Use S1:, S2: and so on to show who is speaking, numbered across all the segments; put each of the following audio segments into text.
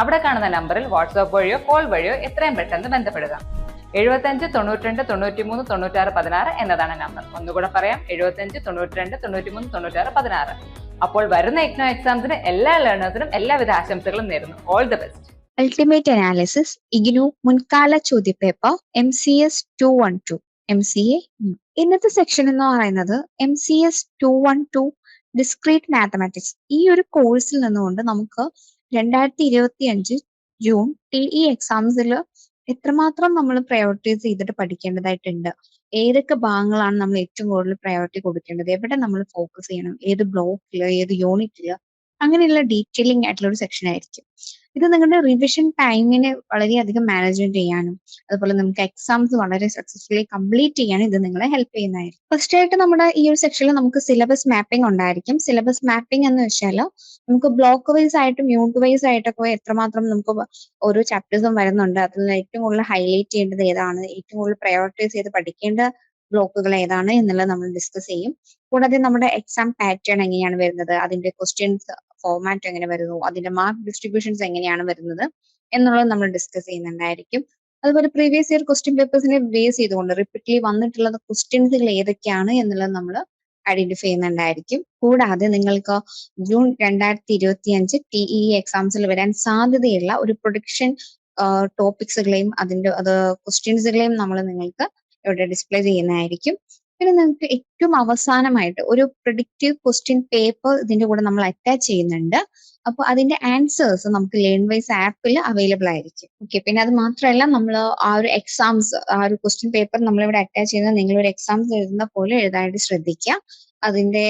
S1: അവിടെ കാണുന്ന നമ്പറിൽ വാട്സാപ്പ് വഴിയോ കോൾ വഴിയോ എത്രയും പെട്ടെന്ന് ബന്ധപ്പെടുക. എഴുപത്തഞ്ച് തൊണ്ണൂറ്റിരണ്ട് തൊണ്ണൂറ്റിമൂന്ന് തൊണ്ണൂറ്റാറ് പതിനാറ് എന്നതാണ് നമ്പർ. ഒന്നുകൂടെ പറയാം എഴുപത്തഞ്ച് തൊണ്ണൂറ്റിരണ്ട് തൊണ്ണൂറ്റിമൂന്ന് തൊണ്ണൂറ്റാറ് പതിനാറ്. അപ്പോൾ വരുന്ന ഇഗ്നോ എക്സാംസിന് എല്ലാ ലേണേഴ്സിനും എല്ലാവിധ ആശംസകളും നേരുന്നു. All the best
S2: ultimate analysis IGNOU മുൻകാല ചോദ്യപേപ്പർ M C S two one two M C A ഇന്നത്തെ സെക്ഷൻ എന്ന് പറയുന്നത് M C S two one two discrete mathematics ഈ ഒരു കോഴ്സിൽ നിന്നുകൊണ്ട് നമുക്ക് രണ്ടായിരത്തി ഇരുപത്തി അഞ്ച് ജൂൺ ടി ഇ എക്സാംസിൽ എത്രമാത്രം നമ്മൾ പ്രയോറിറ്റൈസ് ചെയ്തിട്ട് പഠിക്കേണ്ടതായിട്ടുണ്ട്. ഏതൊക്കെ ഭാഗങ്ങളാണ് നമ്മൾ ഏറ്റവും കൂടുതൽ പ്രയോറിറ്റി കൊടുക്കേണ്ടത്? എവിടെ നമ്മൾ ഫോക്കസ് ചെയ്യണം? ഏത് ബ്ലോക്കിൽ ഏത് യൂണിറ്റിൽ അങ്ങനെയുള്ള ഡീറ്റെയിലിംഗ് ആയിട്ടുള്ള ഒരു സെക്ഷൻ ആയിരിക്കും. ഇത് നിങ്ങളുടെ റിവിഷൻ ടൈമിനെ വളരെയധികം മാനേജ്മെന്റ് ചെയ്യാനും അതുപോലെ നമുക്ക് എക്സാംസ് വളരെ സക്സസ്ഫുള്ളി കംപ്ലീറ്റ് ചെയ്യാനും ഇത് നിങ്ങളെ ഹെൽപ്പ് ചെയ്യുന്നതായിരിക്കും. ഫസ്റ്റ് ആയിട്ട് നമ്മുടെ ഈ ഒരു സെക്ഷനിൽ നമുക്ക് സിലബസ് മാപ്പിംഗ് ഉണ്ടായിരിക്കും. സിലബസ് മാപ്പിംഗ് എന്ന് വെച്ചാൽ നമുക്ക് ബ്ലോക്ക് വൈസ് ആയിട്ടും യൂണിറ്റ് വൈസ് ആയിട്ടൊക്കെ എത്രമാത്രം നമുക്ക് ഓരോ ചാപ്റ്റേഴ്സും വരുന്നുണ്ട്. അതിൽ ഏറ്റവും കൂടുതൽ ഹൈലൈറ്റ് ചെയ്യേണ്ടത് ഏതാണ്? ഏറ്റവും കൂടുതൽ പ്രയോറിറ്റൈസ് ചെയ്ത് പഠിക്കേണ്ട ബ്ലോക്കുകൾ ഏതാണ് എന്നുള്ളത് നമ്മൾ ഡിസ്കസ് ചെയ്യും. കൂടാതെ നമ്മുടെ എക്സാം പാറ്റേൺ എങ്ങനെയാണ് വരുന്നത്? അതിന്റെ ക്വസ്റ്റ്യൻസ് ഫോമാറ്റ് എങ്ങനെ വരുന്നു അതിന്റെ മാർക്ക് ഡിസ്ട്രിബ്യൂഷൻസ് എങ്ങനെയാണ് വരുന്നത് എന്നുള്ളത് നമ്മൾ ഡിസ്കസ് ചെയ്യുന്നുണ്ടായിരിക്കും. അതുപോലെ പ്രീവിയസ് ഇയർ ക്വസ്റ്റ്യൻ പേപ്പേഴ്സിനെ ബേസ് ചെയ്തുകൊണ്ട് റിപ്പീറ്റ്ലി വന്നിട്ടുള്ള ക്വസ്റ്റ്യൻസുകൾ ഏതൊക്കെയാണ് എന്നുള്ളത് നമ്മൾ ഐഡന്റിഫൈ ചെയ്യുന്നുണ്ടായിരിക്കും. കൂടാതെ നിങ്ങൾക്ക് ജൂൺ രണ്ടായിരത്തി ഇരുപത്തി അഞ്ച് ടി ഇ എക്സാംസിൽ വരാൻ സാധ്യതയുള്ള ഒരു പ്രൊഡിക്ഷൻ ടോപ്പിക്സുകളെയും അതിന്റെ അത് ക്വസ്റ്റ്യൻസുകളെയും നമ്മൾ നിങ്ങൾക്ക് ഇവിടെ ഡിസ്പ്ലേ ചെയ്യുന്നതായിരിക്കും. പിന്നെ നിങ്ങൾക്ക് ഏറ്റവും അവസാനമായിട്ട് ഒരു പ്രിഡിക്റ്റീവ് ക്വസ്റ്റ്യൻ പേപ്പർ ഇതിന്റെ കൂടെ നമ്മൾ അറ്റാച്ച് ചെയ്യുന്നുണ്ട്. അപ്പൊ അതിന്റെ ആൻസേഴ്സ് നമുക്ക് ലേൺ വൈസ് ആപ്പിൽ അവൈലബിൾ ആയിരിക്കും. ഓക്കെ പിന്നെ അത് മാത്രമല്ല നമ്മൾ ആ ഒരു എക്സാംസ് ആ ഒരു ക്വസ്റ്റ്യൻ പേപ്പർ നമ്മളിവിടെ അറ്റാച്ച് ചെയ്യുന്നത് നിങ്ങൾ ഒരു എക്സാംസ് എഴുതുന്ന പോലെ എഴുതാനായിട്ട് ശ്രദ്ധിക്കുക അതിന്റെ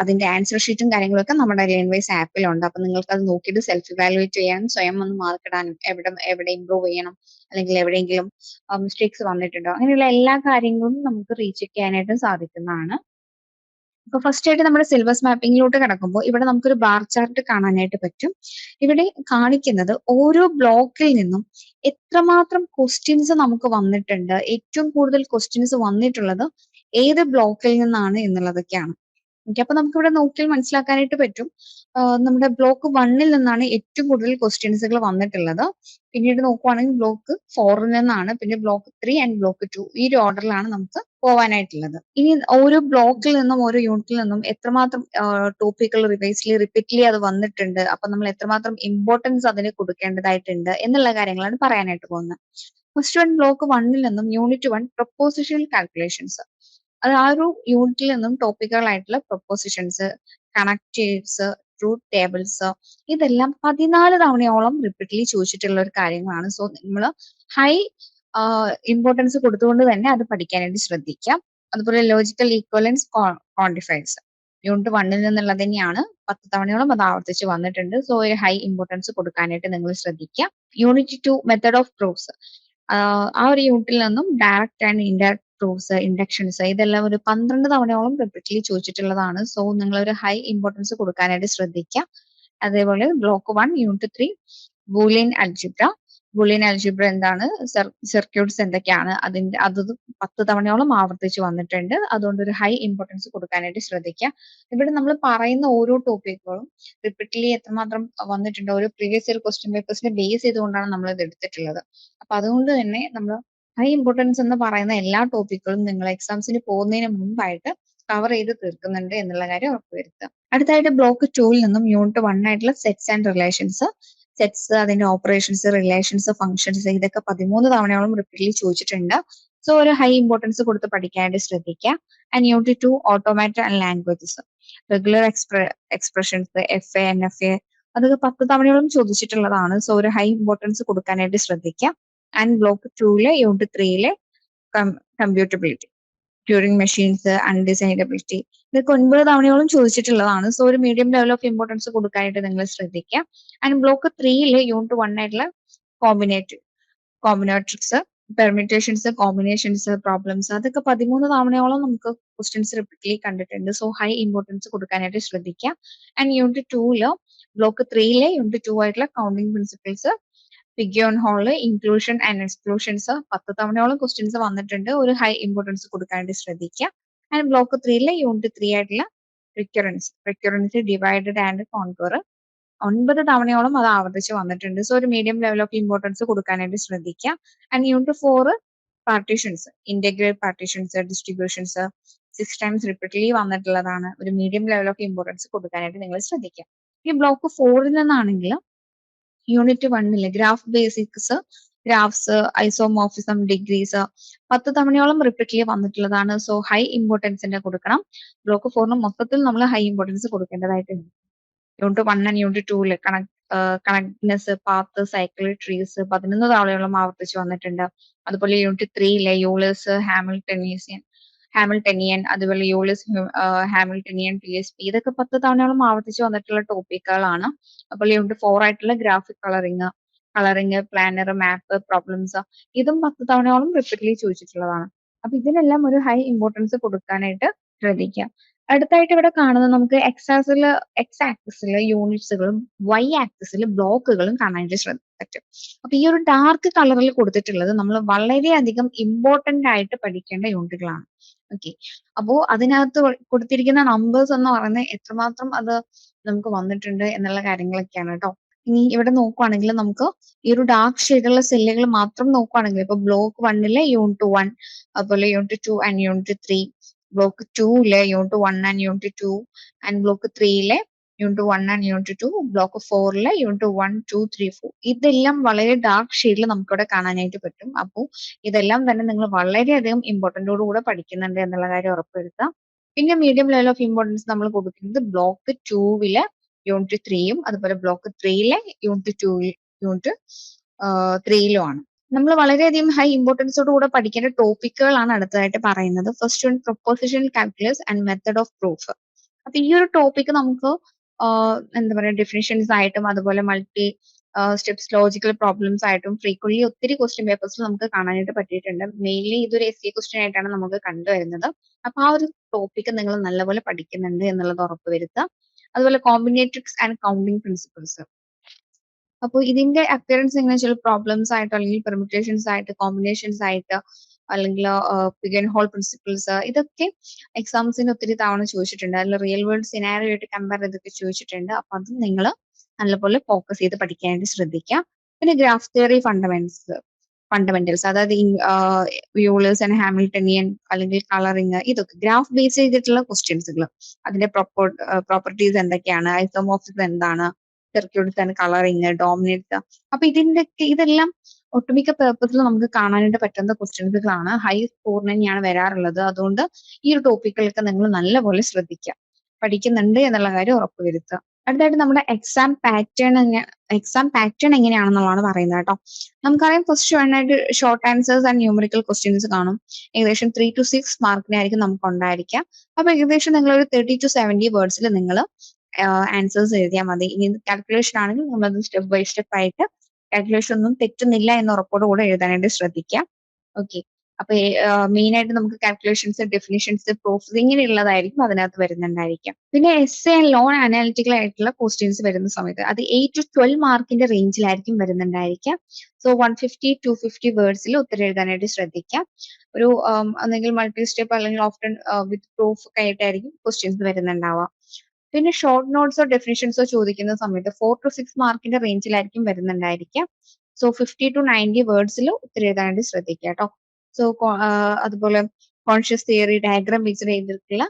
S2: അതിന്റെ ആൻസർ ഷീറ്റും കാര്യങ്ങളൊക്കെ നമ്മുടെ ലേൺവൈസ് ആപ്പിലുണ്ട് അപ്പൊ നിങ്ങൾക്ക് അത് നോക്കിയിട്ട് സെൽഫ് ഇവാലുവേറ്റ് ചെയ്യാനും സ്വയം ഒന്ന് മാർക്ക് ഇടാനും എവിടെ എവിടെ ഇമ്പ്രൂവ് ചെയ്യണം അല്ലെങ്കിൽ എവിടെയെങ്കിലും മിസ്റ്റേക്സ് വന്നിട്ടുണ്ടോ അങ്ങനെയുള്ള എല്ലാ കാര്യങ്ങളും നമുക്ക് റീച്ച് ചെയ്യാനായിട്ട് സാധിക്കുന്നതാണ്. ഇപ്പൊ ഫസ്റ്റ് ആയിട്ട് നമ്മുടെ സിലബസ് മാപ്പിംഗിലോട്ട് കിടക്കുമ്പോൾ ഇവിടെ നമുക്കൊരു ബാർ ചാർട്ട് കാണാനായിട്ട് പറ്റും. ഇവിടെ കാണിക്കുന്നത് ഓരോ ബ്ലോക്കിൽ നിന്നും എത്രമാത്രം ക്വസ്റ്റ്യൻസ് നമുക്ക് വന്നിട്ടുണ്ട്. ഏറ്റവും കൂടുതൽ ക്വസ്റ്റ്യൻസ് വന്നിട്ടുള്ളത് ഏത് ബ്ലോക്കിൽ നിന്നാണ് എന്നുള്ളതൊക്കെയാണ്. ഓക്കെ അപ്പൊ നമുക്ക് ഇവിടെ നോക്കിയാൽ മനസ്സിലാക്കാനായിട്ട് പറ്റും. നമ്മുടെ ബ്ലോക്ക് വണ്ണിൽ നിന്നാണ് ഏറ്റവും കൂടുതൽ ക്വസ്റ്റ്യൻസുകൾ വന്നിട്ടുള്ളത്. പിന്നീട് നോക്കുവാണെങ്കിൽ ബ്ലോക്ക് ഫോറിൽ നിന്നാണ് പിന്നെ block three and block two ഈ ഒരു ഓർഡറിലാണ് നമുക്ക് പോവാനായിട്ടുള്ളത്. ഇനി ഓരോ ബ്ലോക്കിൽ നിന്നും ഓരോ യൂണിറ്റിൽ നിന്നും എത്രമാത്രം ടോപ്പിക്കുകൾ റിവൈസ്ലി റിപ്പീറ്റ്ലി അത് വന്നിട്ടുണ്ട്. അപ്പൊ നമ്മൾ എത്രമാത്രം ഇമ്പോർട്ടൻസ് അതിന് കൊടുക്കേണ്ടതായിട്ടുണ്ട് എന്നുള്ള കാര്യങ്ങളാണ് പറയാനായിട്ട് പോകുന്നത്. ഫസ്റ്റ് വൺ ബ്ലോക്ക് വണ്ണിൽ നിന്നും യൂണിറ്റ് വൺ പ്രൊപ്പോസിഷൻ കാൽക്കുലേഷൻസ് അത് ആ ഒരു യൂണിറ്റിൽ നിന്നും ടോപ്പിക്കുകളായിട്ടുള്ള പ്രൊപ്പോസിഷൻസ് കണക്റ്റേഴ്സ് ട്രൂത്ത് ടേബിൾസ് ഇതെല്ലാം പതിനാല് തവണയോളം റിപ്പീറ്റ്ലി ചോദിച്ചിട്ടുള്ള ഒരു കാര്യങ്ങളാണ്. സോ നമ്മൾ ഹൈ ഇമ്പോർട്ടൻസ് കൊടുത്തുകൊണ്ട് തന്നെ അത് പഠിക്കാനായിട്ട് ശ്രദ്ധിക്കാം. അതുപോലെ ലോജിക്കൽ ഈക്വലൻസ് ക്വാണ്ടിഫൈസ് യൂണിറ്റ് വണ്ണിൽ നിന്നുള്ളത് തന്നെയാണ് പത്ത് തവണയോളം അത് ആവർത്തിച്ച് വന്നിട്ടുണ്ട്. സോ ഒരു ഹൈ ഇമ്പോർട്ടൻസ് കൊടുക്കാനായിട്ട് നിങ്ങൾ ശ്രദ്ധിക്കുക unit two method of proofs ആ ഒരു യൂണിറ്റിൽ നിന്നും direct and indirect proofs inductions ഇതെല്ലാം ഒരു പന്ത്രണ്ട് തവണയോളം റിപ്പീറ്റ്ലി ചോദിച്ചിട്ടുള്ളതാണ്. സോ നിങ്ങൾ ഒരു ഹൈ ഇമ്പോർട്ടൻസ് കൊടുക്കാനായിട്ട് ശ്രദ്ധിക്കുക. അതേപോലെ block one unit three Boolean algebra Boolean algebra എന്താണ്? സർക്യൂട്ട്സ് എന്തൊക്കെയാണ്? അതിന്റെ അത് പത്ത് തവണയോളം ആവർത്തിച്ച് വന്നിട്ടുണ്ട്. അതുകൊണ്ട് ഒരു ഹൈ ഇമ്പോർട്ടൻസ് കൊടുക്കാനായിട്ട് ശ്രദ്ധിക്കുക. ഇവിടെ നമ്മൾ പറയുന്ന ഓരോ ടോപ്പിക്കുകളും റിപ്പീറ്റ്ലി എത്രമാത്രം വന്നിട്ടുണ്ട്? ഓരോ പ്രീവിയസ് ഇയർ ക്വസ്റ്റ്യൻ പേപ്പേഴ്സിനെ ബേസ് ചെയ്തുകൊണ്ടാണ് നമ്മൾ ഇത് എടുത്തിട്ടുള്ളത്. അപ്പൊ അതുകൊണ്ട് തന്നെ നമ്മൾ ഹൈ ഇമ്പോർട്ടൻസ് എന്ന് പറയുന്ന എല്ലാ ടോപ്പിക്കുകളും നിങ്ങൾ എക്സാംസിന് പോകുന്നതിന് മുമ്പായിട്ട് കവർ ചെയ്ത് തീർക്കുന്നുണ്ട് എന്നുള്ള കാര്യം ഉറപ്പുവരുത്തുക അടുത്തായിട്ട് ബ്ലോക്ക് ടൂവിൽ നിന്നും യൂണിറ്റ് വൺ ആയിട്ടുള്ള സെറ്റ്സ് ആൻഡ് റിലേഷൻസ് സെറ്റ്സ് അതിന്റെ ഓപ്പറേഷൻസ് റിലേഷൻസ് ഫംഗ്ഷൻസ് ഇതൊക്കെ പതിമൂന്ന് തവണയോളം റിപ്പീറ്റ്ലി ചോദിച്ചിട്ടുണ്ട്. സോ ഒരു ഹൈ ഇമ്പോർട്ടൻസ് കൊടുത്ത് പഠിക്കാനായിട്ട് ശ്രദ്ധിക്കുക. And unit two automata and languages regular എക്സ്പ്ര expressions F A N F A അതൊക്കെ പത്ത് തവണയോളം ചോദിച്ചിട്ടുള്ളതാണ്. സോ ഒരു ഹൈ ഇമ്പോർട്ടൻസ് കൊടുക്കാനായിട്ട് ശ്രദ്ധിക്കുക. ആൻഡ് ബ്ലോക്ക് ടൂവിലെ യൂണിറ്റ് ത്രീയിലെ കമ്പ്യൂട്ടബിലിറ്റി ട്യൂറിംഗ് മെഷീൻസ് അൺഡിസൈനബിലിറ്റി ഇതൊക്കെ ഒൻപത് തവണയോളം ചോദിച്ചിട്ടുള്ളതാണ്. സോ ഒരു മീഡിയം ലെവൽ ഓഫ് ഇമ്പോർട്ടൻസ് കൊടുക്കാനായിട്ട് നിങ്ങൾ ശ്രദ്ധിക്കുക. ആൻഡ് ബ്ലോക്ക് ത്രീയിൽ യൂണിറ്റ് വൺ ആയിട്ടുള്ള കോമ്പിനേറ്റ് കോമ്പിനേട്രിക്സ് പെർമിറ്റേഷൻസ് കോമ്പിനേഷൻസ് പ്രോബ്ലംസ് അതൊക്കെ പതിമൂന്ന് തവണയോളം നമുക്ക് ക്വസ്റ്റ്യൻസ് റിപ്പീറ്റ്ലി കണ്ടിട്ടുണ്ട്. സോ ഹൈ ഇമ്പോർട്ടൻസ് കൊടുക്കാനായിട്ട് ശ്രദ്ധിക്കുക. ആൻഡ് യൂണിറ്റ് ടൂൽ ബ്ലോക്ക് ത്രീയിലെ യൂണിറ്റ് ടു ആയിട്ടുള്ള counting principles pigeon hole inclusion and exclusions പത്ത് തവണയോളം ക്വസ്റ്റ്യൻസ് വന്നിട്ടുണ്ട്. ഒരു ഹൈ ഇമ്പോർട്ടൻസ് കൊടുക്കാനായിട്ട് ശ്രദ്ധിക്കുക. ആൻഡ് ബ്ലോക്ക് ത്രീയിലെ യൂണിറ്റ് ത്രീ ആയിട്ടുള്ള recurrence recurrence divided and conquer ഒൻപത് തവണയോളം അത് ആവർത്തിച്ച് വന്നിട്ടുണ്ട്. സോ ഒരു മീഡിയം ലെവൽ ഓഫ് ഇമ്പോർട്ടൻസ് കൊടുക്കാനായിട്ട് ശ്രദ്ധിക്കുക. And unit four partitions integral partitions distributions six times repeatedly വന്നിട്ടുള്ളതാണ്. ഒരു മീഡിയം ലെവൽ ഓഫ് ഇമ്പോർട്ടൻസ് കൊടുക്കാനായിട്ട് നിങ്ങൾ ശ്രദ്ധിക്കുക. ഈ ബ്ലോക്ക് ഫോറിൽ നിന്നാണെങ്കിൽ യൂണിറ്റ് വണ്ണിൽ graph basics graphs isomorphism degrees പത്ത് തവണയോളം റിപ്പീറ്റ്ലി വന്നിട്ടുള്ളതാണ്. സോ ഹൈ ഇമ്പോർട്ടൻസിന്റെ കൊടുക്കണം. ബ്ലോക്ക് ഫോറിന് മൊത്തത്തിൽ നമ്മൾ ഹൈ ഇമ്പോർട്ടൻസ് കൊടുക്കേണ്ടതായിട്ടുണ്ട്. Unit one and unit tool connect connectedness path cycle trees പതിനൊന്ന് തവണയോളം ആവർത്തിച്ച് വന്നിട്ടുണ്ട്. അതുപോലെ യൂണിറ്റ് ത്രീയിലെ യൂളിസ് ഹാമിൽട്ടനീസിയൻ ഹാമിൽട്ടനിയൻ അതുപോലെ Euler's Hamiltonian P S P ഇതൊക്കെ പത്ത് തവണയോളം ആവർത്തിച്ച് വന്നിട്ടുള്ള ടോപ്പിക്കുകളാണ് അതുപോലെ യൂണിറ്റ് ഫോർ ആയിട്ടുള്ള graphic colouring colouring planar map problems ഇതും പത്ത് തവണയോളം റിപ്പീറ്റ്ലി ചോദിച്ചിട്ടുള്ളതാണ്. അപ്പൊ ഇതിനെല്ലാം ഒരു ഹൈ ഇമ്പോർട്ടൻസ് കൊടുക്കാനായിട്ട് ശ്രദ്ധിക്കുക. അടുത്തായിട്ട് ഇവിടെ കാണുന്നത് നമുക്ക് എക്സാസിൽ എക്സ് ആക്സിൽ യൂണിറ്റ്സുകളും വൈ ആക്സിൽ ബ്ലോക്കുകളും കാണാനായിട്ട് ശ്രദ്ധ പറ്റും. അപ്പൊ ഈ ഒരു ഡാർക്ക് കളറിൽ കൊടുത്തിട്ടുള്ളത് നമ്മൾ വളരെയധികം ഇമ്പോർട്ടന്റ് ആയിട്ട് പഠിക്കേണ്ട യൂണിറ്റുകളാണ് ഓക്കെ അപ്പോ അതിനകത്ത് കൊടുത്തിരിക്കുന്ന നമ്പേഴ്സ് എന്ന് പറയുന്നത് എത്രമാത്രം അത് നമുക്ക് വന്നിട്ടുണ്ട് എന്നുള്ള കാര്യങ്ങളൊക്കെയാണ് കേട്ടോ ഇനി ഇവിടെ നോക്കുവാണെങ്കിൽ നമുക്ക് ഈ ഒരു ഡാർക്ക് ഷെയ്ഡുള്ള സെല്ലുകൾ മാത്രം നോക്കുവാണെങ്കിൽ ഇപ്പൊ ബ്ലോക്ക് വണ്ണിലെ യൂണിറ്റ് വൺ അതുപോലെ unit two and unit three block ടൂയിലെ unit one and unit two and block ത്രീയിലെ unit one and unit two block ഫോറിലെ unit one two three four ഇതെല്ലാം വളരെ ഡാർക്ക് ഷെയ്ഡിൽ നമുക്കിവിടെ കാണാനായിട്ട് പറ്റും. അപ്പോൾ ഇതെല്ലാം തന്നെ നിങ്ങൾ വളരെയധികം ഇമ്പോർട്ടന്റോട് കൂടെ പഠിക്കുന്നുണ്ട് എന്നുള്ള കാര്യം ഉറപ്പുവരുത്താം. പിന്നെ മീഡിയം ലെവൽ ഓഫ് ഇമ്പോർട്ടൻസ് നമ്മൾ കൊടുക്കുന്നത് ബ്ലോക്ക് ടൂവിലെ യൂണിറ്റ് ത്രീയും അതുപോലെ ബ്ലോക്ക് ത്രീയിലെ യൂണിറ്റ് ടു യൂണിറ്റ് ത്രീയിലും ആണ്. നമ്മൾ വളരെയധികം ഹൈ ഇമ്പോർട്ടൻസോട് കൂടെ പഠിക്കേണ്ട ടോപ്പിക്കുകളാണ് അടുത്തതായിട്ട് പറയുന്നത്. First one proposition calculus and method of proof അപ്പൊ ഈ ഒരു ടോപ്പിക് നമുക്ക് എന്താ പറയുക ഡെഫിനിഷൻസ് ആയിട്ടും അതുപോലെ മൾട്ടി സ്റ്റെപ്സ് ലോജിക്കൽ പ്രോബ്ലംസ് ആയിട്ടും ഫ്രീക്വൻലി ഒത്തിരി ക്വസ്റ്റ്യൻ പേപ്പേഴ്സിൽ നമുക്ക് കാണാനായിട്ട് പറ്റിയിട്ടുണ്ട്. മെയിൻലി ഇതൊരു എസ് സി ക്വസ്റ്റ്യൻ ആയിട്ടാണ് നമുക്ക് കണ്ടുവരുന്നത്. അപ്പൊ ആ ഒരു ടോപ്പിക്ക് നിങ്ങൾ നല്ലപോലെ പഠിക്കുന്നുണ്ട് എന്നുള്ളത് ഉറപ്പുവരുത്തുക. അതുപോലെ കോമ്പിനേറ്റിക്സ് ആൻഡ് കൗണ്ടിങ് പ്രിൻസിപ്പിൾസ് അപ്പോൾ ഇതിന്റെ അപ്പിയറൻസ് എങ്ങനെ ചില പ്രോബ്ലംസ് ആയിട്ടോ അല്ലെങ്കിൽ പെർമിറ്റേഷൻസ് ആയിട്ട് കോമ്പിനേഷൻസ് ആയിട്ട് അല്ലെങ്കിൽ പിഗൻ ഹോൾ പ്രിൻസിപ്പിൾസ് ഇതൊക്കെ എക്സാംസിന് ഒത്തിരി തവണ ചോദിച്ചിട്ടുണ്ട്. അതിൽ റിയൽ വേൾഡ് സിനാരിയോ ആയിട്ട് കമ്പയർ ചെയ്തൊക്കെ ചോദിച്ചിട്ടുണ്ട്. അപ്പൊ അതും നിങ്ങൾ നല്ലപോലെ ഫോക്കസ് ചെയ്ത് പഠിക്കാനായിട്ട് ശ്രദ്ധിക്കുക പിന്നെ ഗ്രാഫ് തിയറി ഫണ്ടമെന്റ്സ് ഫണ്ടമെന്റൽസ് അതായത് വ്യൂളേഴ്സ് ആൻഡ് ഹാമിൽട്ടണിയൻ അല്ലെങ്കിൽ കളറിങ് ഇതൊക്കെ ഗ്രാഫ് ബേസ് ചെയ്തിട്ടുള്ള ക്വസ്റ്റ്യൻസുകൾ അതിന്റെ പ്രോപ്പർട്ടീസ് എന്തൊക്കെയാണ്? ഐസോമോഫിക്സ് എന്താണ്? സർക്യൂട്ട്സ് ആൻഡ് കളറിങ് ഡോമിനേറ്റ്സ് അപ്പൊ ഇതിന്റെ ഇതെല്ലാം ഒട്ടുമിക്ക പേപ്പറിൽ നമുക്ക് കാണാനായിട്ട് പറ്റുന്ന ക്വസ്റ്റ്യൻസുകളാണ് ഹൈ സ്കോർ തന്നെയാണ് വരാറുള്ളത്. അതുകൊണ്ട് ഈ ഒരു ടോപ്പിക്കുകളൊക്കെ നിങ്ങൾ നല്ലപോലെ ശ്രദ്ധിക്കുക. പഠിക്കുന്നുണ്ട് എന്നുള്ള കാര്യം ഉറപ്പുവരുത്തുക. അടുത്തായിട്ട് നമ്മുടെ എക്സാം പാറ്റേൺ എക്സാം പാറ്റേൺ എങ്ങനെയാണെന്നുള്ളതാണ് പറയുന്നത് കേട്ടോ. നമുക്കറിയാം ഫസ്റ്റ് ആയിട്ട് short answers and numerical questions കാണും. ഏകദേശം ത്രീ ടു സിക്സ് മാർക്കിനായിരിക്കും നമുക്ക് ഉണ്ടായിരിക്കുക. അപ്പൊ ഏകദേശം നിങ്ങൾ ഒരു തേർട്ടി ടു സെവന്റി വേർഡ്സിൽ നിങ്ങൾ ആൻസേഴ്സ് എഴുതിയാൽ മതി. ഇനി കാൽക്കുലേഷൻ ആണെങ്കിൽ നമ്മളത് സ്റ്റെപ്പ് ബൈ സ്റ്റെപ്പ് ആയിട്ട് കാൽക്കുലേഷൻ ഒന്നും തെറ്റുന്നില്ല എന്ന ഉറപ്പോട് കൂടെ എഴുതാനായിട്ട് ശ്രദ്ധിക്കാം. ഓക്കെ അപ്പൊ മെയിൻ ആയിട്ട് നമുക്ക് കാൽക്കുലേഷൻസ് ഡെഫിനിഷൻസ് പ്രൂഫ്സ് ഇങ്ങനെയുള്ളതായിരിക്കും അതിനകത്ത് വരുന്നുണ്ടായിരിക്കാം പിന്നെ എസ് എ ലോൺ അനാലിറ്റിക്കൽ ആയിട്ടുള്ള ക്വസ്റ്റ്യൻസ് വരുന്ന സമയത്ത് അത് എയ്റ്റ് ടു ട്വൽവ് മാർക്കിന്റെ റേഞ്ചിലായിരിക്കും വരുന്നുണ്ടായിരിക്കാം so one fifty to fifty വേർഡ്സിൽ ഉത്തരം എഴുതാനായിട്ട് ശ്രദ്ധിക്കാം. ഒരു ഒന്നെങ്കിൽ മൾട്ടി സ്റ്റെപ്പ് അല്ലെങ്കിൽ ഓഫ്റ്റൺ വിത്ത് പ്രൂഫ് ഒക്കെ ആയിട്ടായിരിക്കും ക്വസ്റ്റ്യൻസ് വരുന്നുണ്ടാവുക പിന്നെ ഷോർട്ട് നോട്ട്സോ ഡെഫിനിഷൻസോ ചോദിക്കുന്ന സമയത്ത് ഫോർ ടു സിക്സ് മാർക്കിന്റെ റേഞ്ചിലായിരിക്കും വരുന്നുണ്ടായിരിക്കാം. സോ ഫിഫ്റ്റി ടു നയന്റി വേർഡ്സിൽ ഒത്തിരി എഴുതാനായിട്ട് ശ്രദ്ധിക്കുക കേട്ടോ. സോ അതുപോലെ കോൺഷ്യസ് തിയറി ഡയഗ്രാം ബേസ്ഡ് ചെയ്തിട്ടുള്ള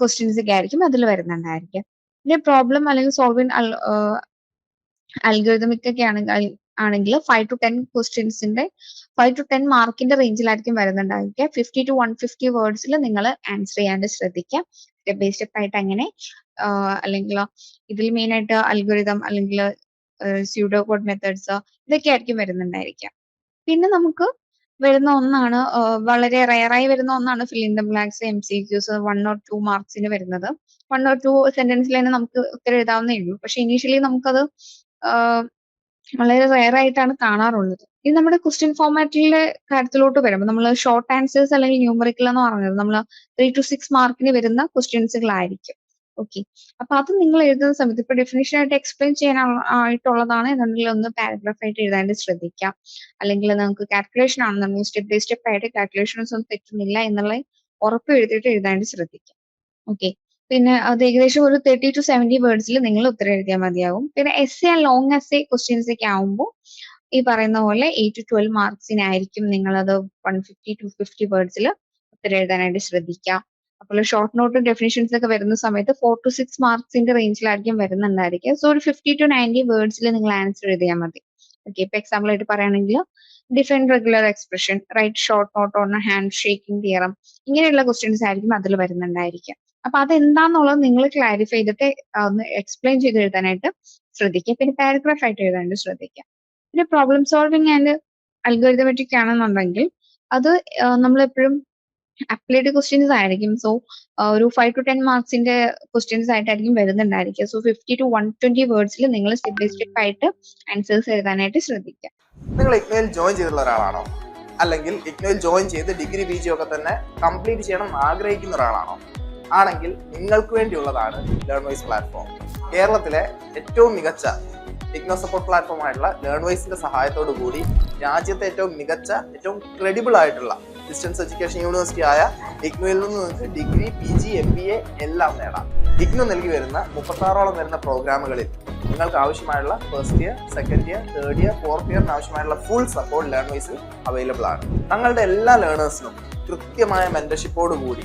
S2: ക്വസ്റ്റ്യൻസ് ഒക്കെ ആയിരിക്കും അതിൽ വരുന്നുണ്ടായിരിക്കാം പിന്നെ പ്രോബ്ലം അല്ലെങ്കിൽ സോൾവിങ് അൽഗോരിതമിക് ഒക്കെ ആണെങ്കിൽ ആണെങ്കിൽ ഫൈവ് ടു ടെൻ ക്വസ്റ്റ്യൻസിന്റെ ഫൈവ് ടു ടെൻ മാർക്കിന്റെ റേഞ്ചിലായിരിക്കും വരുന്നുണ്ടായിരിക്കുക. ഫിഫ്റ്റി ടു വൺ ഫിഫ്റ്റി വേർഡ്സിൽ നിങ്ങൾ ആൻസർ ചെയ്യാണ്ട് ശ്രദ്ധിക്കുക. സ്റ്റെപ്പ് ബൈ സ്റ്റെപ്പ് ആയിട്ട് അങ്ങനെ അല്ലെങ്കിൽ ഇതിൽ മെയിൻ ആയിട്ട് അൽഗോരിതം അല്ലെങ്കിൽ സ്യൂഡോ കോഡ് മെത്തേഡ്സ് ഇതൊക്കെ ആയിരിക്കും വരുന്നുണ്ടായിരിക്കാം. പിന്നെ നമുക്ക് വരുന്ന ഒന്നാണ് വളരെ റയറായി വരുന്ന ഒന്നാണ് fill in the blanks M C Qs one or two മാർക്സിന് വരുന്നത്. വൺ ഓർ ടു സെന്റൻസിൽ തന്നെ നമുക്ക് ഉത്തരം എഴുതാവുന്നേ ഉള്ളൂ. പക്ഷെ ഇനീഷ്യലി നമുക്കത് വളരെ റയർ ആയിട്ടാണ് കാണാറുള്ളത്. ഇത് നമ്മുടെ ക്വസ്റ്റ്യൻ ഫോർമാറ്റിലെ കാര്യത്തിലോട്ട് വരുമ്പോൾ നമ്മൾ ഷോർട്ട് ആൻസേഴ്സ് അല്ലെങ്കിൽ ന്യൂമറിക്കൽ എന്ന് പറഞ്ഞത് നമ്മൾ ത്രീ ടു സിക്സ് മാർക്കിന് വരുന്ന ക്വസ്റ്റ്യൻസുകളായിരിക്കും ഓക്കെ അപ്പൊ അത് നിങ്ങൾ എഴുതുന്ന സമയത്ത് ഇപ്പൊ ഡെഫിനേഷൻ ആയിട്ട് എക്സ്പ്ലെയിൻ ചെയ്യാൻ ആയിട്ടുള്ളതാണ് എന്നുണ്ടെങ്കിൽ ഒന്ന് പാരഗ്രാഫ് ആയിട്ട് എഴുതാനായിട്ട് ശ്രദ്ധിക്കാം. അല്ലെങ്കിൽ നമുക്ക് കാൽക്കുലേഷൻ ആണെന്നുണ്ടെങ്കിൽ സ്റ്റെപ്പ് ബൈ സ്റ്റെപ്പ് ആയിട്ട് കാൽക്കുലേഷൻസ് ഒന്നും തെറ്റുന്നില്ല എന്നുള്ള ഉറപ്പ് എഴുതിയിട്ട് എഴുതാനായിട്ട് ശ്രദ്ധിക്കാം. ഓക്കെ പിന്നെ അത് ഏകദേശം ഒരു തേർട്ടി ടു സെവന്റി വേർഡ്സിൽ നിങ്ങൾ ഉത്തരം എഴുതിയാൽ മതിയാവും. പിന്നെ S A long S A questions ഒക്കെ ആവുമ്പോൾ ഈ പറയുന്ന പോലെ എയ്റ്റ് ടു ട്വൽവ് മാർക്സിനായിരിക്കും നിങ്ങളത് വൺ ഫിഫ്റ്റി ടു ഫിഫ്റ്റി വേർഡ്സിൽ ഉത്തരം എഴുതാനായിട്ട് ശ്രദ്ധിക്കാം അപ്പോൾ ഷോർട്ട് നോട്ടും ഡെഫിനിഷൻസ് ഒക്കെ വരുന്ന സമയത്ത് ഫോർ ടു സിക്സ് മാർക്സിന്റെ റേഞ്ചിലായിരിക്കും വരുന്നുണ്ടായിരിക്കുക. സോ ഒരു ഫിഫ്റ്റി ടു നയന്റി വേർഡ്സിൽ നിങ്ങൾ ആൻസർ എഴുതിയാൽ മതി. ഓക്കെ ഇപ്പൊ എക്സാമ്പിൾ ആയിട്ട് പറയുകയാണെങ്കിൽ define regular expression write short note on hand shaking theorem ഇങ്ങനെയുള്ള ക്വസ്റ്റ്യൻസ് ആയിരിക്കും അതിൽ വരുന്നുണ്ടായിരിക്കുക. അപ്പൊ അതെന്താന്നുള്ളത് നിങ്ങൾ ക്ലാരിഫൈ ചെയ്തിട്ട് ഒന്ന് എക്സ്പ്ലെയിൻ ചെയ്ത് എഴുതാനായിട്ട് ശ്രദ്ധിക്കുക. പിന്നെ പാരഗ്രാഫ് ആയിട്ട് എഴുതാനായിട്ട് ശ്രദ്ധിക്കുക. പിന്നെ പ്രോബ്ലം സോൾവിങ് ആൻഡ് അൽഗോരിതമെറ്റിക് ആണെന്നുണ്ടെങ്കിൽ അത് നമ്മൾ എപ്പോഴും അപ്ലൈഡ് ക്വസ്റ്റ്യൻസ് ആയിരിക്കും. സോ ഒരു ഫൈവ് ടു ടെൻ മാർക്സിന്റെ ക്വസ്റ്റ്യൻസ് ആയിട്ടായിരിക്കും വരുന്നുണ്ടായിരിക്കുക. So fifty to one twenty വേർഡ്സിൽ നിങ്ങൾ സ്റ്റെപ്പ് ബൈ സ്റ്റെപ്പ് ആയിട്ട് ആൻസേഴ്സ് എഴുതാനായിട്ട് ശ്രദ്ധിക്കുക.
S3: നിങ്ങൾ ഇഗ്നോയിൽ ജോയിൻ ചെയ്തിട്ടുള്ള ഒരാളാണോ? അല്ലെങ്കിൽ ഇഗ്നോയിൽ ജോയിൻ ചെയ്ത് ഡിഗ്രി പി ജി ഒക്കെ തന്നെ കംപ്ലീറ്റ് ചെയ്യണം ആഗ്രഹിക്കുന്ന ഒരാളാണോ? ആണെങ്കിൽ നിങ്ങൾക്ക് വേണ്ടിയുള്ളതാണ് ലേൺ വൈസ് പ്ലാറ്റ്ഫോം കേരളത്തിലെ ഏറ്റവും മികച്ച ടെക്നോ സപ്പോർട്ട് പ്ലാറ്റ്ഫോം ആയിട്ടുള്ള ലേൺ വൈസിന്റെ സഹായത്തോടു കൂടി രാജ്യത്തെ ഏറ്റവും മികച്ച ഏറ്റവും ക്രെഡിബിൾ ആയിട്ടുള്ള ഡിസ്റ്റൻസ് എഡ്യൂക്കേഷൻ യൂണിവേഴ്സിറ്റി ആയ ഇഗ്നോയിൽ നിന്ന് നിങ്ങൾക്ക് degree P G M B A എല്ലാം നേടാം. ഇഗ്നോ നൽകി വരുന്ന മുപ്പത്താറോളം വരുന്ന പ്രോഗ്രാമുകളിൽ നിങ്ങൾക്ക് ആവശ്യമായുള്ള first year second year third year fourth ഇയറിന് ആവശ്യമായുള്ള ഫുൾ സപ്പോർട്ട് ലേൺ വൈസിൽ അവൈലബിൾ ആണ്. തങ്ങളുടെ എല്ലാ ലേണേഴ്സിനും കൃത്യമായ മെന്റർഷിപ്പോട് കൂടി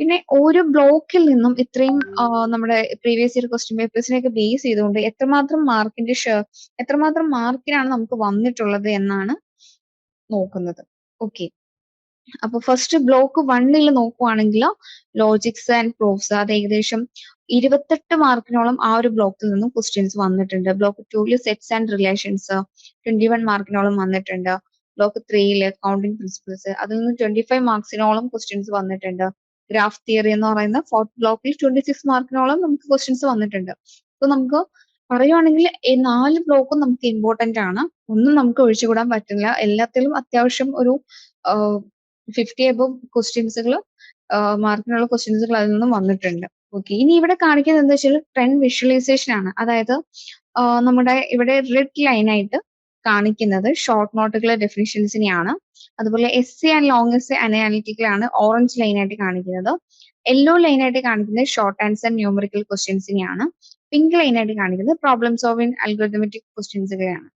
S2: പിന്നെ ഓരോ ബ്ലോക്കിൽ നിന്നും ഇത്രയും നമ്മുടെ പ്രീവിയസ് ഇയർ ക്വസ്റ്റ്യൻ പേപ്പേഴ്സിനെയൊക്കെ ബേസ് ചെയ്തുകൊണ്ട് എത്രമാത്രം മാർക്കിന്റെ ഷെയർ എത്രമാത്രം മാർക്കിനാണ് നമുക്ക് വന്നിട്ടുള്ളത് എന്നാണ് നോക്കുന്നത്. ഓക്കെ അപ്പൊ ഫസ്റ്റ് ബ്ലോക്ക് വണ്ണിൽ നോക്കുവാണെങ്കിൽ ലോജിക്സ് ആൻഡ് പ്രൂഫ്സ് അത് ഏകദേശം ഇരുപത്തെട്ട് മാർക്കിനോളം ആ ഒരു ബ്ലോക്കിൽ നിന്നും ക്വസ്റ്റ്യൻസ് വന്നിട്ടുണ്ട്. ബ്ലോക്ക് ടൂവിൽ sets and relations twenty one മാർക്കിനോളം വന്നിട്ടുണ്ട്. ബ്ലോക്ക് ത്രീയിൽ കൗണ്ടിങ് പ്രിൻസിപ്പിൾസ് അതിൽ നിന്ന് ട്വന്റി ഫൈവ് മാർക്സിനോളം ക്വസ്റ്റ്യൻസ് വന്നിട്ടുണ്ട്. ഗ്രാഫ് തിയറി എന്ന് പറയുന്ന ഫോർത്ത് ബ്ലോക്കിൽ ട്വന്റി സിക്സ് മാർക്കിനോളം നമുക്ക് ക്വസ്റ്റ്യൻസ് വന്നിട്ടുണ്ട്. അപ്പൊ നമുക്ക് പറയുവാണെങ്കിൽ ഈ നാല് ബ്ലോക്കും നമുക്ക് ഇമ്പോർട്ടന്റ് ആണ്. ഒന്നും നമുക്ക് ഒഴിച്ചുകൂടാൻ പറ്റില്ല. എല്ലാത്തിലും അത്യാവശ്യം ഒരു ഫിഫ്റ്റി എബോ ക്വസ്റ്റ്യൻസുകൾ മാർക്കിനുള്ള ക്വസ്റ്റ്യൻസുകൾ അതിൽ നിന്നും വന്നിട്ടുണ്ട്. ഓക്കെ ഇനി ഇവിടെ കാണിക്കുന്നത് എന്താ വെച്ചാൽ ട്രെൻഡ് വിഷ്വലൈസേഷൻ ആണ്. അതായത് നമ്മുടെ ഇവിടെ റെഡ് ലൈൻ ആയിട്ട് കാണിക്കുന്നത് ഷോർട്ട് നോട്ടുകളെ ഡെഫിനിഷൻസിനെയാണ് അതുപോലെ S C and long S അനാലിറ്റിക്കലാണ് orange line ആയിട്ട് കാണിക്കുന്നത്. യെല്ലോ ലൈൻ ആയിട്ട് കാണിക്കുന്നത് ഷോർട്ട് ആൻസർ ന്യൂമറിക്കൽ ക്വസ്റ്റ്യൻസിനെയാണ് പിങ്ക് ലൈൻ ആയിട്ട് കാണിക്കുന്നത് പ്രോബ്ലം സോൾവിംഗ് അൽഗോരിതമെറ്റിക് ക്വസ്റ്റ്യൻസുകളെയാണ്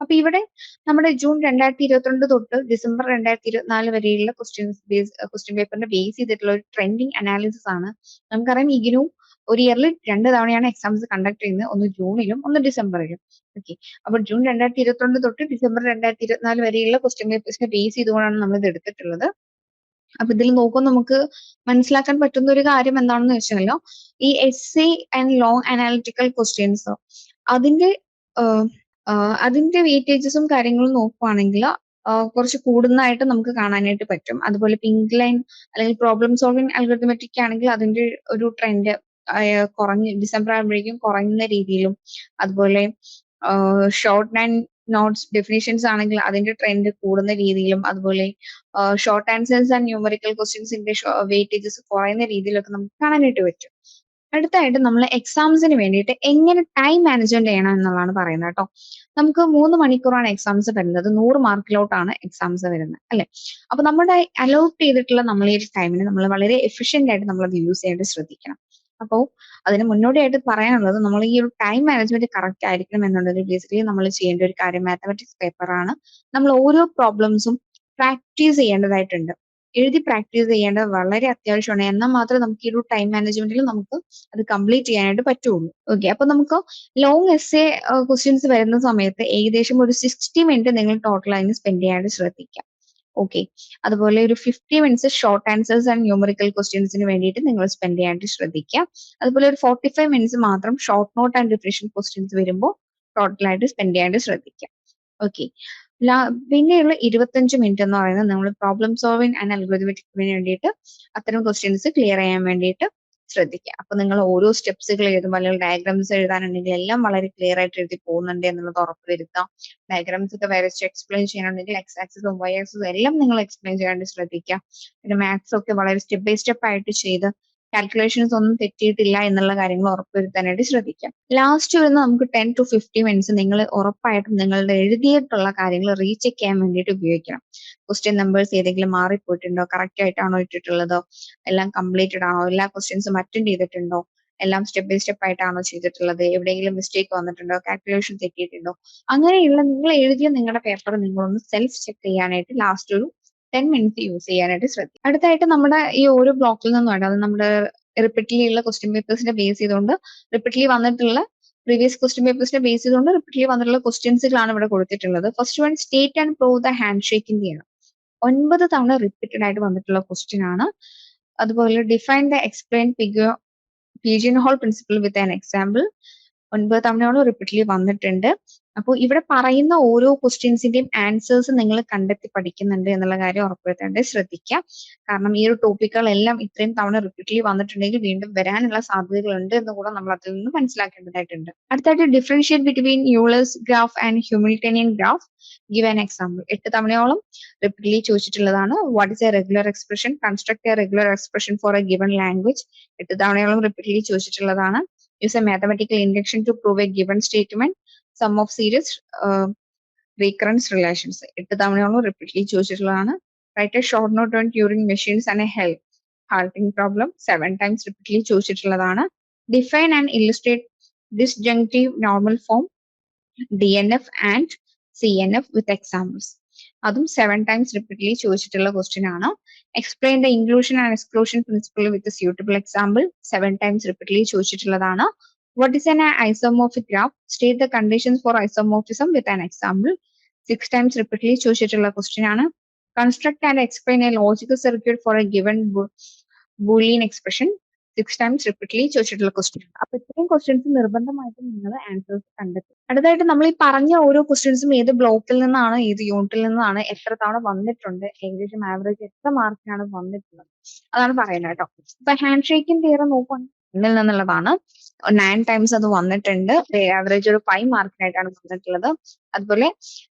S2: അപ്പൊ ഇവിടെ നമ്മുടെ ജൂൺ രണ്ടായിരത്തി ഇരുപത്തിരണ്ട് തൊട്ട് ഡിസംബർ രണ്ടായിരത്തി ഇരുപത്തിനാല് വരെയുള്ള ക്വസ്റ്റ്യൻസ് ബേസ് ക്വസ്റ്റ്യൻ പേപ്പറിന്റെ ബേസ് ചെയ്തിട്ടുള്ള ഒരു ട്രെൻഡിങ് അനാലിസിസ് ആണ്. നമുക്കറിയാം ഇഗ്നു ഒരു ഇയറിൽ രണ്ട് തവണയാണ് എക്സാംസ് കണ്ടക്ട് ചെയ്യുന്നത്. ഒന്ന് ജൂണിലും ഒന്ന് ഡിസംബറിലും. ഓക്കെ അപ്പൊ ജൂൺ രണ്ടായിരത്തി ഇരുപത്തിരണ്ട് തൊട്ട് ഡിസംബർ രണ്ടായിരത്തി ഇരുപത്തിനാല് വരെയുള്ള ക്വസ്റ്റ്യൻ പേപ്പേഴ്സിനെ ബേസ് ചെയ്തുകൊണ്ടാണ് നമ്മൾ ഇത് എടുത്തിട്ടുള്ളത്. അപ്പൊ ഇതിൽ നോക്കുമ്പോൾ നമുക്ക് മനസ്സിലാക്കാൻ പറ്റുന്ന ഒരു കാര്യം എന്താണെന്ന് വെച്ചാലോ ഈ S and long analytical questions അതിന്റെ അതിന്റെ വെയിറ്റേജസും കാര്യങ്ങളും നോക്കുവാണെങ്കിൽ കുറച്ച് കൂടുന്നതായിട്ട് നമുക്ക് കാണാനായിട്ട് പറ്റും. അതുപോലെ പിങ്ക് ലൈൻ അല്ലെങ്കിൽ പ്രോബ്ലം സോൾവിങ് അൽഗോരിതമെറ്റിക് ആണെങ്കിൽ അതിന്റെ ഒരു ട്രെൻഡ് കുറഞ്ഞ് ഡിസംബർ ആകുമ്പോഴേക്കും കുറയുന്ന രീതിയിലും അതുപോലെ ഷോർട്ട് ആൻഡ് നോട്ട്സ് ഡെഫിനേഷൻസ് ആണെങ്കിൽ അതിന്റെ ട്രെൻഡ് കൂടുന്ന രീതിയിലും അതുപോലെ ഷോർട്ട് ആൻസേഴ്സ് ആൻഡ് ന്യൂമറിക്കൽ ക്വസ്റ്റ്യൻസിന്റെ വെയിറ്റേജസ് കുറയുന്ന രീതിയിലൊക്കെ നമുക്ക് കാണാനായിട്ട് പറ്റും. അടുത്തായിട്ട് നമ്മൾ എക്സാംസിന് വേണ്ടിയിട്ട് എങ്ങനെ ടൈം മാനേജ്മെന്റ് ചെയ്യണം എന്നുള്ളതാണ് പറയുന്നത് കേട്ടോ. നമുക്ക് മൂന്ന് മണിക്കൂറാണ് എക്സാംസ് വരുന്നത്. നൂറ് മാർക്കിലോട്ടാണ് എക്സാംസ് വരുന്നത് അല്ലെ? അപ്പൊ നമ്മുടെ അലോട്ട് ചെയ്തിട്ടുള്ള നമ്മൾ ഈ ടൈമിന് നമ്മൾ വളരെ എഫിഷ്യന്റ് ആയിട്ട് നമ്മൾ അത് യൂസ് ചെയ്യാനായിട്ട് ശ്രദ്ധിക്കണം. അപ്പോൾ അതിന് മുന്നോടിയായിട്ട് പറയാനുള്ളത് നമ്മൾ ഈ ഒരു ടൈം മാനേജ്മെന്റ് കറക്റ്റ് ആയിരിക്കണം എന്നുള്ളത് ബേസിക്കലി നമ്മൾ ചെയ്യേണ്ട ഒരു കാര്യം മാത്തമാറ്റിക്സ് പേപ്പറാണ് നമ്മൾ ഓരോ പ്രോബ്ലംസും പ്രാക്ടീസ് ചെയ്യേണ്ടതായിട്ടുണ്ട്. എഴുതി പ്രാക്ടീസ് ചെയ്യേണ്ടത് വളരെ അത്യാവശ്യമാണ്. എന്നാൽ മാത്രമേ നമുക്ക് ഈ ഒരു ടൈം മാനേജ്മെന്റിൽ നമുക്ക് അത് കംപ്ലീറ്റ് ചെയ്യാനായിട്ട് പറ്റുള്ളൂ. ഓക്കെ അപ്പൊ നമുക്ക് ലോങ് എസ് എ ക്വസ്റ്റ്യൻസ് വരുന്ന സമയത്ത് ഏകദേശം ഒരു സിക്സ്റ്റി മിനിറ്റ് നിങ്ങൾ ടോട്ടൽ അതിന് സ്പെൻഡ് ചെയ്യാനായിട്ട് ശ്രദ്ധിക്കാം. ഓക്കെ അതുപോലെ ഒരു fifty minutes short answers and numerical ക്വസ്റ്റ്യൻസിന് വേണ്ടിയിട്ട് നിങ്ങൾ സ്പെൻഡ് ചെയ്യാനായിട്ട് ശ്രദ്ധിക്കുക. അതുപോലെ ഒരു ഫോർട്ടി ഫൈവ് മിനിറ്റ്സ് മാത്രം short note and depression questions വരുമ്പോൾ ടോട്ടലായിട്ട് സ്പെൻഡ് ചെയ്യാനായിട്ട് ശ്രദ്ധിക്കുക. ഓക്കെ പിന്നെയുള്ള ഇരുപത്തഞ്ച് മിനിറ്റ് എന്ന് പറയുന്നത് നമ്മൾ പ്രോബ്ലം സോൾവിങ് ആൻഡ് അൽഗോരിതമെറ്റിക്കിന് വേണ്ടിയിട്ട് അത്തരം ക്വസ്റ്റ്യൻസ് ക്ലിയർ ചെയ്യാൻ വേണ്ടിയിട്ട് ശ്രദ്ധിക്കുക. അപ്പൊ നിങ്ങൾ ഓരോ സ്റ്റെപ്സുകൾ എഴുതുമ്പോൾ അല്ലെങ്കിൽ ഡയഗ്രാംസ് എഴുതാനുണ്ടെങ്കിൽ എല്ലാം വളരെ ക്ലിയർ ആയിട്ട് എഴുതി പോകുന്നുണ്ട് എന്നുള്ളത് ഉറപ്പുവരുത്താം ഡയഗ്രാംസ് ഒക്കെ വരച്ച് എക്സ്പ്ലെയിൻ ചെയ്യാനുണ്ടെങ്കിൽ എക്സ് ആക്സസും വൈ ആക്സസും എല്ലാം നിങ്ങൾ എക്സ്പ്ലെയിൻ ചെയ്യാണ്ട് ശ്രദ്ധിക്കുക. പിന്നെ മാത്സ് ഒക്കെ വളരെ സ്റ്റെപ്പ് ബൈ സ്റ്റെപ്പ് ആയിട്ട് ചെയ്ത് കാൽക്കുലേഷൻസ് ഒന്നും തെറ്റിയിട്ടില്ല എന്നുള്ള കാര്യങ്ങൾ ഉറപ്പുവരുത്താനായിട്ട് ശ്രദ്ധിക്കാം. ലാസ്റ്റ് വരുന്ന നമുക്ക് ടെൻ ടു ഫിഫ്റ്റി മിനിറ്റ്സ് നിങ്ങൾ ഉറപ്പായിട്ടും നിങ്ങളുടെ എഴുതിയിട്ടുള്ള കാര്യങ്ങൾ റീചെക്ക് ചെയ്യാൻ വേണ്ടിയിട്ട് ഉപയോഗിക്കണം. ക്വസ്റ്റ്യൻ നമ്പേഴ്സ് ഏതെങ്കിലും മാറിപ്പോയിട്ടുണ്ടോ? കറക്റ്റ് ആയിട്ടാണോ ഇട്ടിട്ടുള്ളതോ? എല്ലാം കംപ്ലീറ്റഡ് ആണോ? എല്ലാ ക്വസ്റ്റ്യൻസും അറ്റൻഡ് ചെയ്തിട്ടുണ്ടോ? എല്ലാം സ്റ്റെപ്പ് ബൈ സ്റ്റെപ്പ് ആയിട്ടാണോ ചെയ്തിട്ടുള്ളത്? എവിടെയെങ്കിലും മിസ്റ്റേക്ക് വന്നിട്ടുണ്ടോ? കാൽക്കുലേഷൻ തെറ്റിയിട്ടുണ്ടോ? അങ്ങനെയുള്ള നിങ്ങൾ എഴുതിയ നിങ്ങളുടെ പേപ്പർ നിങ്ങളൊന്ന് സെൽഫ് ചെക്ക് ചെയ്യാനായിട്ട് ലാസ്റ്റ് ഒരു ടെൻ മിനിറ്റ്സ് യൂസ് ചെയ്യാനായിട്ട് ശ്രദ്ധിക്കും. അടുത്തായിട്ട് നമ്മുടെ ഈ ഓരോ ബ്ലോക്കിൽ നിന്നും വേണ്ട അത് നമ്മുടെ റിപ്പീറ്റ്ലി ഉള്ള ക്വസ്റ്റ്യൻ പേപ്പേഴ്സിനെ ബേസ് ചെയ്തുകൊണ്ട് റിപ്പീറ്റ്ലി വന്നിട്ടുള്ള പ്രീവിയസ് ക്വസ്റ്റ്യൻ പേപ്പേഴ്സിനെ ബേസ് ചെയ്തുകൊണ്ട് റിപ്പീറ്റ്ലി വന്നിട്ടുള്ള ക്വസ്റ്റ്യൻസുകളാണ് ഇവിടെ കൊടുത്തിട്ടുള്ളത്. First one state and prove the hand shaking ആണ്. ഒൻപത് തവണ റിപ്പീറ്റഡ് ആയിട്ട് വന്നിട്ടുള്ള ക്വസ്റ്റ്യൻ ആണ്. അതുപോലെ define the explain പിഗോ pigeon hole principle with an example ഒൻപത് തവണയോളം റിപ്പീറ്റ്ലി വന്നിട്ടുണ്ട്. അപ്പോൾ ഇവിടെ പറയുന്ന ഓരോ ക്വസ്റ്റ്യൻസിന്റെയും ആൻസേഴ്സ് നിങ്ങൾ കണ്ടെത്തി പഠിക്കുന്നുണ്ട് എന്നുള്ള കാര്യം ഉറപ്പുവരുത്തേണ്ടത് ശ്രദ്ധിക്കുക. കാരണം ഈ ഒരു ടോപ്പിക്കുകളെല്ലാം ഇത്രയും തവണ റിപ്പീറ്റ്ലി വന്നിട്ടുണ്ടെങ്കിൽ വീണ്ടും വരാനുള്ള സാധ്യതകളുണ്ട് എന്ന് കൂടെ നമ്മൾ അതിൽ നിന്ന് മനസ്സിലാക്കേണ്ടതായിട്ടുണ്ട്. അടുത്തായിട്ട് differentiate between Euler's graph and Hamiltonian graph give an example എട്ട് തവണയോളം റിപ്പീറ്റ്ലി ചോദിച്ചിട്ടുള്ളതാണ്. What is a regular expression construct a regular expression for a given language എട്ട് തവണയോളം repeatedly ചോദിച്ചിട്ടുള്ളതാണ്. Use a mathematical induction to prove a given statement. Sum of series recurrence relations എട്ട് തവണയോളം repeatedly ചോദിച്ചിട്ടുള്ളതാണ്. Write a short note on Turing machines and a health halting problem seven times repeatedly ചോദിച്ചിട്ടുള്ളതാണ്. Define and illustrate disjunctive normal form D N F and C N F with examples അതും seven times repeatedly ചോദിച്ചിട്ടുള്ള question ആണ്. Explain the inclusion and exclusion principle with suitable example seven times repeatedly ചോദിച്ചിട്ടുള്ളതാണ്. What is an isomorphic graph? State the conditions for isomorphism with an example. Six times repeatedly ചോദിച്ചിട്ടുള്ള question ആണ്. Construct and explain a logical circuit for a given bo- boolean expression. Six times repeatedly ചോദിച്ചിട്ടുള്ള question അപ്പൊ ഇത്രയും questions നിർബന്ധമായിട്ടും നിങ്ങൾ answers കണ്ടെത്തും അടുത്തായിട്ട് നമ്മൾ ഈ പറഞ്ഞ ഓരോ ക്വസ്റ്റ്യൻസും ഏത് ബ്ലോക്കിൽ നിന്നാണ് ഏത് യൂണിറ്റിൽ നിന്നാണ് എത്ര തവണ വന്നിട്ടുണ്ട്? ഏകദേശം ആവറേജ് എത്ര മാർക്കിനാണ് വന്നിട്ടുള്ളത്? അതാണ് പറയുന്നത് കേട്ടോ. ഇപ്പൊ ഹാൻഡ് ഷേക്കിംഗ് തിയറി നോക്കുകയാണെങ്കിൽ ഒന്നിൽ നിന്നുള്ളതാണ്. നയൻ ടൈംസ് അത് വന്നിട്ടുണ്ട്. ആവറേജ് ഒരു ഫൈവ് മാർക്കിനായിട്ടാണ് വന്നിട്ടുള്ളത്. അതുപോലെ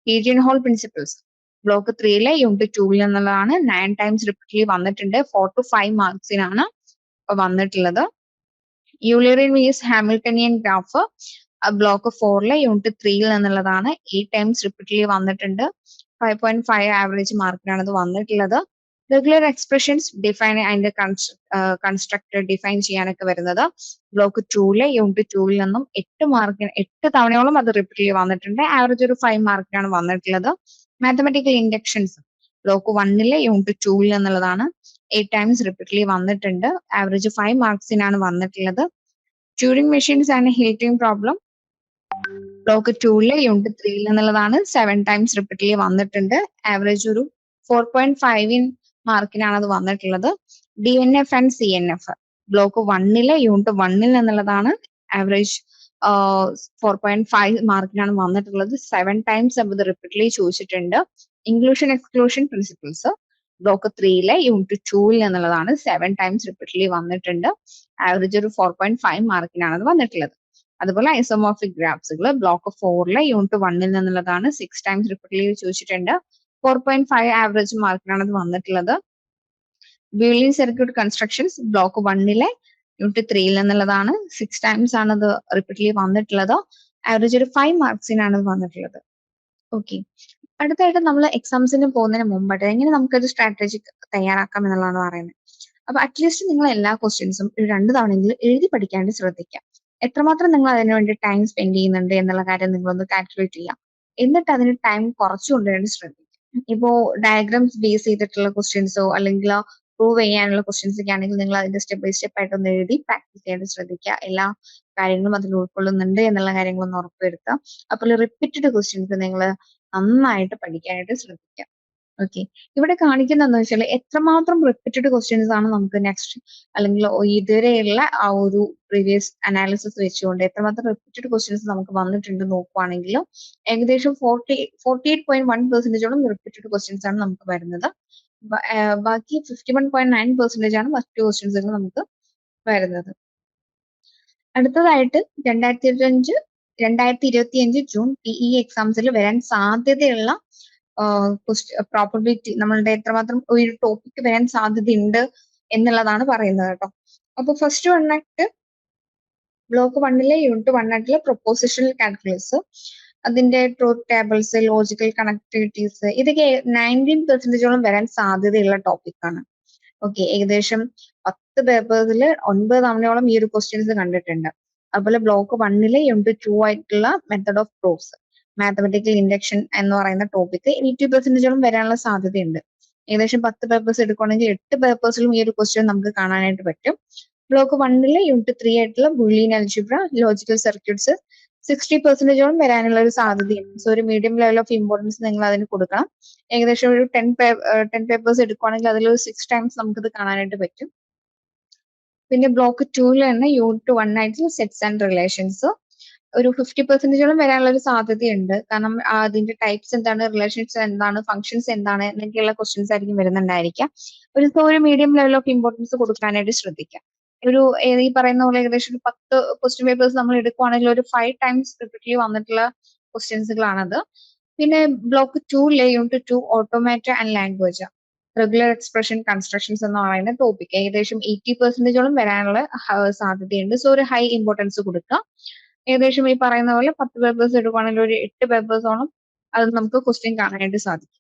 S2: പീജിയൻ ഹോൾ പ്രിൻസിപ്പിൾസ് ബ്ലോക്ക് ത്രീയിലെ യൂണിറ്റ് ടൂവിൽ നിന്നുള്ളതാണ് നയൻ ടൈംസ് റിപ്പീറ്റ്ലി വന്നിട്ടുണ്ട്. ഫോർ ടു ഫൈവ് മാർക്സിനാണ് വന്നിട്ടുള്ളത്. Eulerian means Hamiltonian graph block ഫോറിലെ unit ത്രീയിൽ നിന്നുള്ളതാണ് എയ്റ്റ് ടൈംസ് റിപ്പീറ്റ്ലി വന്നിട്ടുണ്ട്. ഫൈവ് പോയിന്റ് ഫൈവ് ആവറേജ് മാർക്കിനാണ് ഇത് വന്നിട്ടുള്ളത്. റെഗുലർ എക്സ്പ്രഷൻസ് ഡിഫൈൻ അതിന്റെ കൺസ്ട്രക്ടർ ഡിഫൈൻ ചെയ്യാനൊക്കെ വരുന്നത്. ബ്ലോക്ക് ടൂവിലെ യൂണിറ്റ് ടൂവിൽ നിന്നും എട്ട് മാർക്കിന് എട്ട് തവണയോളം അത് റിപ്പീറ്റ്ലി വന്നിട്ടുണ്ട്. ആവറേജ് ഒരു ഫൈവ് മാർക്കിനാണ് വന്നിട്ടുള്ളത്. മാത്തമെറ്റിക്കൽ ഇൻഡക്ഷൻസ് ബ്ലോക്ക് വണ്ണിലെ യൂണിറ്റ് ടൂവിൽ നിന്നുള്ളതാണ് എയ്റ്റ് ടൈംസ് റിപ്പീറ്റ്ലി വന്നിട്ടുണ്ട്. ആവറേജ് ഫൈവ് മാർക്സിനാണ് വന്നിട്ടുള്ളത്. Turing machines and heating problem block ടൂവിലെ unit ത്രീയിൽ നിന്നുള്ളതാണ് സെവൻ ടൈംസ് റിപ്പീറ്റ്ലി വന്നിട്ടുണ്ട്. ആവറേജ് ഒരു ഫോർ പോയിന്റ് ഫൈവ് ഇൻ മാർക്കിനാണ് അത് വന്നിട്ടുള്ളത് D N F and C N F block വണ്ണിലെ യൂണിറ്റ് വണ്ണിൽ നിന്നുള്ളതാണ് ആവറേജ് ഫോർ പോയിന്റ് ഫൈവ് മാർക്കിനാണ് വന്നിട്ടുള്ളത്. സെവൻ ടൈംസ് അത് റിപ്പീറ്റ്ലി ചോദിച്ചിട്ടുണ്ട്. ഇൻക്ലൂഷൻ എക്സ്ക്ലൂഷൻ പ്രിൻസിപ്പിൾസ് ബ്ലോക്ക് ത്രീയിലെ യൂണിറ്റ് ടൂവിൽ നിന്നുള്ളതാണ് സെവൻ ടൈംസ് റിപ്പീറ്റ്ലി വന്നിട്ടുണ്ട്. ആവറേജ് ഒരു ഫോർ പോയിന്റ് ഫൈവ് മാർക്കിനാണ് അത് വന്നിട്ടുള്ളത്. അതുപോലെ ഐസോമോർഫിക് ഗ്രാഫ്സുകൾ ബ്ലോക്ക് ഫോറിലെ യൂണിറ്റ് വണ്ണിൽ നിന്നുള്ളതാണ് സിക്സ് ടൈംസ് റിപ്പീറ്റ്ലി ചോദിച്ചിട്ടുണ്ട്. ഫോർ പോയിന്റ് ഫൈവ് ആവറേജ് മാർക്കിനാണ് അത് വന്നിട്ടുള്ളത്. ബിൽഡിംഗ് സർക്യൂട്ട് കൺസ്ട്രക്ഷൻസ് ബ്ലോക്ക് വണ്ണിലെ യൂണിറ്റ് ത്രീയിൽ നിന്നുള്ളതാണ്. സിക്സ് ടൈംസ് ആണ് അത് റിപ്പീറ്റ്ലി വന്നിട്ടുള്ളത്. ആവറേജ് ഒരു ഫൈവ് മാർക്സിനാണ് അത് വന്നിട്ടുള്ളത്. ഓക്കെ അടുത്തായിട്ട് നമ്മൾ എക്സാംസിന് പോകുന്നതിന് മുമ്പായിട്ട് എങ്ങനെ നമുക്കൊരു സ്ട്രാറ്റജി തയ്യാറാക്കാം എന്നുള്ളതാണ് പറയുന്നത്. അപ്പൊ അറ്റ്ലീസ്റ്റ് നിങ്ങൾ എല്ലാ ക്വസ്റ്റ്യൻസും ഒരു രണ്ട് തവണയെങ്കിലും എഴുതി പഠിക്കാണ്ട് ശ്രദ്ധിക്കാം എത്രമാത്രം നിങ്ങൾ അതിനു വേണ്ടി ടൈം സ്പെൻഡ് ചെയ്യുന്നുണ്ട് എന്നുള്ള കാര്യം നിങ്ങളൊന്ന് കാൽക്കുലേറ്റ് ചെയ്യാം എന്നിട്ട് അതിന് ടൈം കുറച്ചു കൊണ്ടുവരാൻ ശ്രദ്ധിക്കുക. ഇപ്പോ ഡയഗ്രാംസ് ബേസ് ചെയ്തിട്ടുള്ള ക്വസ്റ്റ്യൻസോ അല്ലെങ്കിൽ പ്രൂവ് ചെയ്യാനുള്ള ക്വസ്റ്റ്യൻസ് ഒക്കെ ആണെങ്കിൽ നിങ്ങൾ അതിന്റെ സ്റ്റെപ്പ് ബൈ സ്റ്റെപ്പ് ആയിട്ട് ഒന്ന് എഴുതി പ്രാക്ടീസ് ചെയ്യാൻ ശ്രദ്ധിക്കുക. എല്ലാ കാര്യങ്ങളും അതിൽ ഉൾക്കൊള്ളുന്നുണ്ട് എന്നുള്ള കാര്യങ്ങളൊന്ന് ഉറപ്പുവരുത്തുക. അപ്പോൾ റിപ്പീറ്റഡ് ക്വസ്റ്റ്യൻസ് നിങ്ങൾ നന്നായിട്ട് പഠിക്കാനായിട്ട് ശ്രദ്ധിക്കുക. ഓക്കെ ഇവിടെ കാണിക്കുന്ന എന്താ വെച്ചാൽ എത്രമാത്രം റിപ്പീറ്റഡ് ക്വസ്റ്റ്യൻസ് ആണ് നമുക്ക് നെക്സ്റ്റ് അല്ലെങ്കിൽ ഇതുവരെയുള്ള ആ ഒരു പ്രീവിയസ് അനാലിസിസ് വെച്ചുകൊണ്ട് എത്രമാത്രം റിപ്പീറ്റഡ് ക്വസ്റ്റ്യൻസ് നമുക്ക് വന്നിട്ടുണ്ട് നോക്കുവാണെങ്കിൽ ഏകദേശം forty forty eight point one പെർസെന്റേജോളം repeated questions ആണ് നമുക്ക് വരുന്നത്. ബാക്കി fifty one point nine percentage ആണ് മറ്റു ക്വസ്റ്റ്യൻസുകൾ നമുക്ക് വരുന്നത്. അടുത്തതായിട്ട് രണ്ടായിരത്തി ഇരുപത്തഞ്ച് രണ്ടായിരത്തി ഇരുപത്തി അഞ്ച് ജൂൺ ടിഇ എക്സാംസിൽ വരാൻ സാധ്യതയുള്ള പ്രോബിലിറ്റി നമ്മളുടെ എത്രമാത്രം ഒരു ടോപ്പിക് വരാൻ സാധ്യതയുണ്ട് എന്നുള്ളതാണ് പറയുന്നത് കേട്ടോ. അപ്പൊ ഫസ്റ്റ് വൺ വണ്ണായിട്ട് ബ്ലോക്ക് വണ്ണിലെ യൂണിറ്റ് വണ്ണായിട്ടുള്ള പ്രൊപ്പോസിഷണൽ കാൽക്കുലസ് അതിന്റെ ട്രൂത്ത് ടേബിൾസ് ലോജിക്കൽ കണക്ടിവിറ്റീസ് ഇതൊക്കെ നയന്റീൻ പെർസെന്റേജോളം വരാൻ സാധ്യതയുള്ള ടോപ്പിക്കാണ് ഓക്കെ ഏകദേശം പത്ത് പേപ്പേഴ്സിൽ ഒൻപത് തവണയോളം ഈ ഒരു ക്വസ്റ്റ്യൻസ് കണ്ടിട്ടുണ്ട്. അതുപോലെ ബ്ലോക്ക് വണ്ണിലെ യൂണിറ്റ് ടു ആയിട്ടുള്ള method of proofs mathematical induction എന്ന് പറയുന്ന ടോപ്പിക് എയ്റ്റി പെർസെന്റേജോളം വരാനുള്ള സാധ്യതയുണ്ട്. ഏകദേശം പത്ത് പേപ്പേഴ്സ് എടുക്കുകയാണെങ്കിൽ എട്ട് പേപ്പേഴ്സിലും ഈ ഒരു ക്വസ്റ്റ്യൻ നമുക്ക് കാണാനായിട്ട് പറ്റും. ബ്ലോക്ക് വണ്ണിലെ യൂണിറ്റ് ത്രീ ആയിട്ടുള്ള boolean algebra logical circuits sixty പെർസെന്റേജോളം വരാനുള്ള ഒരു സാധ്യതയുണ്ട്. സോ ഒരു മീഡിയം ലെവൽ ഓഫ് ഇമ്പോർട്ടൻസ് നിങ്ങൾ അതിന് കൊടുക്കണം. ഏകദേശം ഒരു ടെൻ ടെൻ പേപ്പേഴ്സ് എടുക്കുകയാണെങ്കിൽ ഒരു സിക്സ് ടൈംസ് നമുക്കിത് കാണാനായിട്ട് പറ്റും. പിന്നെ ബ്ലോക്ക് ടൂവിൽ തന്നെ യൂണിറ്റ് വൺ ആയിട്ടുള്ള സെറ്റ്സ് ആൻഡ് റിലേഷൻസ് ഒരു ഫിഫ്റ്റി പെർസെന്റേജോളം വരാനുള്ള ഒരു സാധ്യതയുണ്ട്. കാരണം അതിന്റെ ടൈപ്സ് എന്താണ് റിലേഷൻസ് എന്താണ് ഫംഗ്ഷൻസ് എന്താണ് എന്നൊക്കെയുള്ള ക്വസ്റ്റ്യൻസ് ആയിരിക്കും വരുന്നുണ്ടായിരിക്കാം. ഒരു ഒരു മീഡിയം ലെവൽ ഓഫ് ഇമ്പോർട്ടൻസ് കൊടുക്കാനായിട്ട് ശ്രദ്ധിക്കാം. ഒരു ഈ പറയുന്ന പോലെ ഏകദേശം ഒരു പത്ത് ക്വസ്റ്റ്യൻ പേപ്പേഴ്സ് നമ്മൾ എടുക്കുവാണെങ്കിൽ ഒരു ഫൈവ് ടൈംസ് റിപ്പീറ്റ്ലി വന്നിട്ടുള്ള ക്വസ്റ്റ്യൻസുകളാണത് പിന്നെ block two Leh unit two automata and language regular expression constructions എന്ന് പറയുന്ന ടോപ്പിക് ഏകദേശം എയ്റ്റി പെർസെന്റേജോളം വരാനുള്ള സാധ്യതയുണ്ട്. സോ ഒരു ഹൈ ഇമ്പോർട്ടൻസ് കൊടുക്കുക ഏകദേശം ഈ പറയുന്ന പോലെ പത്ത് പേപ്പേഴ്സ് എടുക്കുകയാണെങ്കിൽ ഒരു എട്ട് പേപ്പേഴ്സോളം അത് നമുക്ക് ക്വസ്റ്റ്യൻ കാണാനായിട്ട് സാധിക്കും.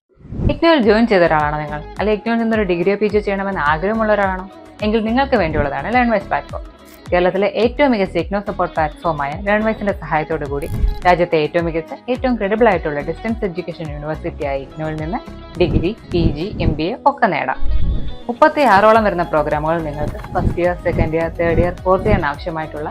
S1: ഇഗ്നോയിൽ ജോയിൻ ചെയ്ത ഒരാളാണോ നിങ്ങൾ? അല്ലെങ്കിൽ ഇഗ്നോയിൽ നിന്നൊരു ഡിഗ്രിയോ പി ജി ചെയ്യണമെന്ന് ആഗ്രഹമുള്ള ഒരാളാണോ? എങ്കിൽ നിങ്ങൾക്ക് വേണ്ടിയുള്ളതാണ് ലേൺ വൈസ് പ്ലാറ്റ്ഫോം കേരളത്തിലെ ഏറ്റവും മികച്ച ഇഗ്നോ സപ്പോർട്ട് പ്ലാറ്റ്ഫോമായ ലേൺ വൈസിന്റെ സഹായത്തോടു കൂടി രാജ്യത്തെ ഏറ്റവും മികച്ച ഏറ്റവും ക്രെഡിബിൾ ആയിട്ടുള്ള ഡിസ്റ്റൻസ് എഡ്യൂക്കേഷൻ യൂണിവേഴ്സിറ്റിയായ ഇഗ്നോയിൽ നിന്ന് degree P G M B A ഒക്കെ നേടാം. മുപ്പത്തി ആറോളം വരുന്ന പ്രോഗ്രാമുകൾ നിങ്ങൾക്ക് first year second year third year fourth ഇയറിന് ആവശ്യമായിട്ടുള്ള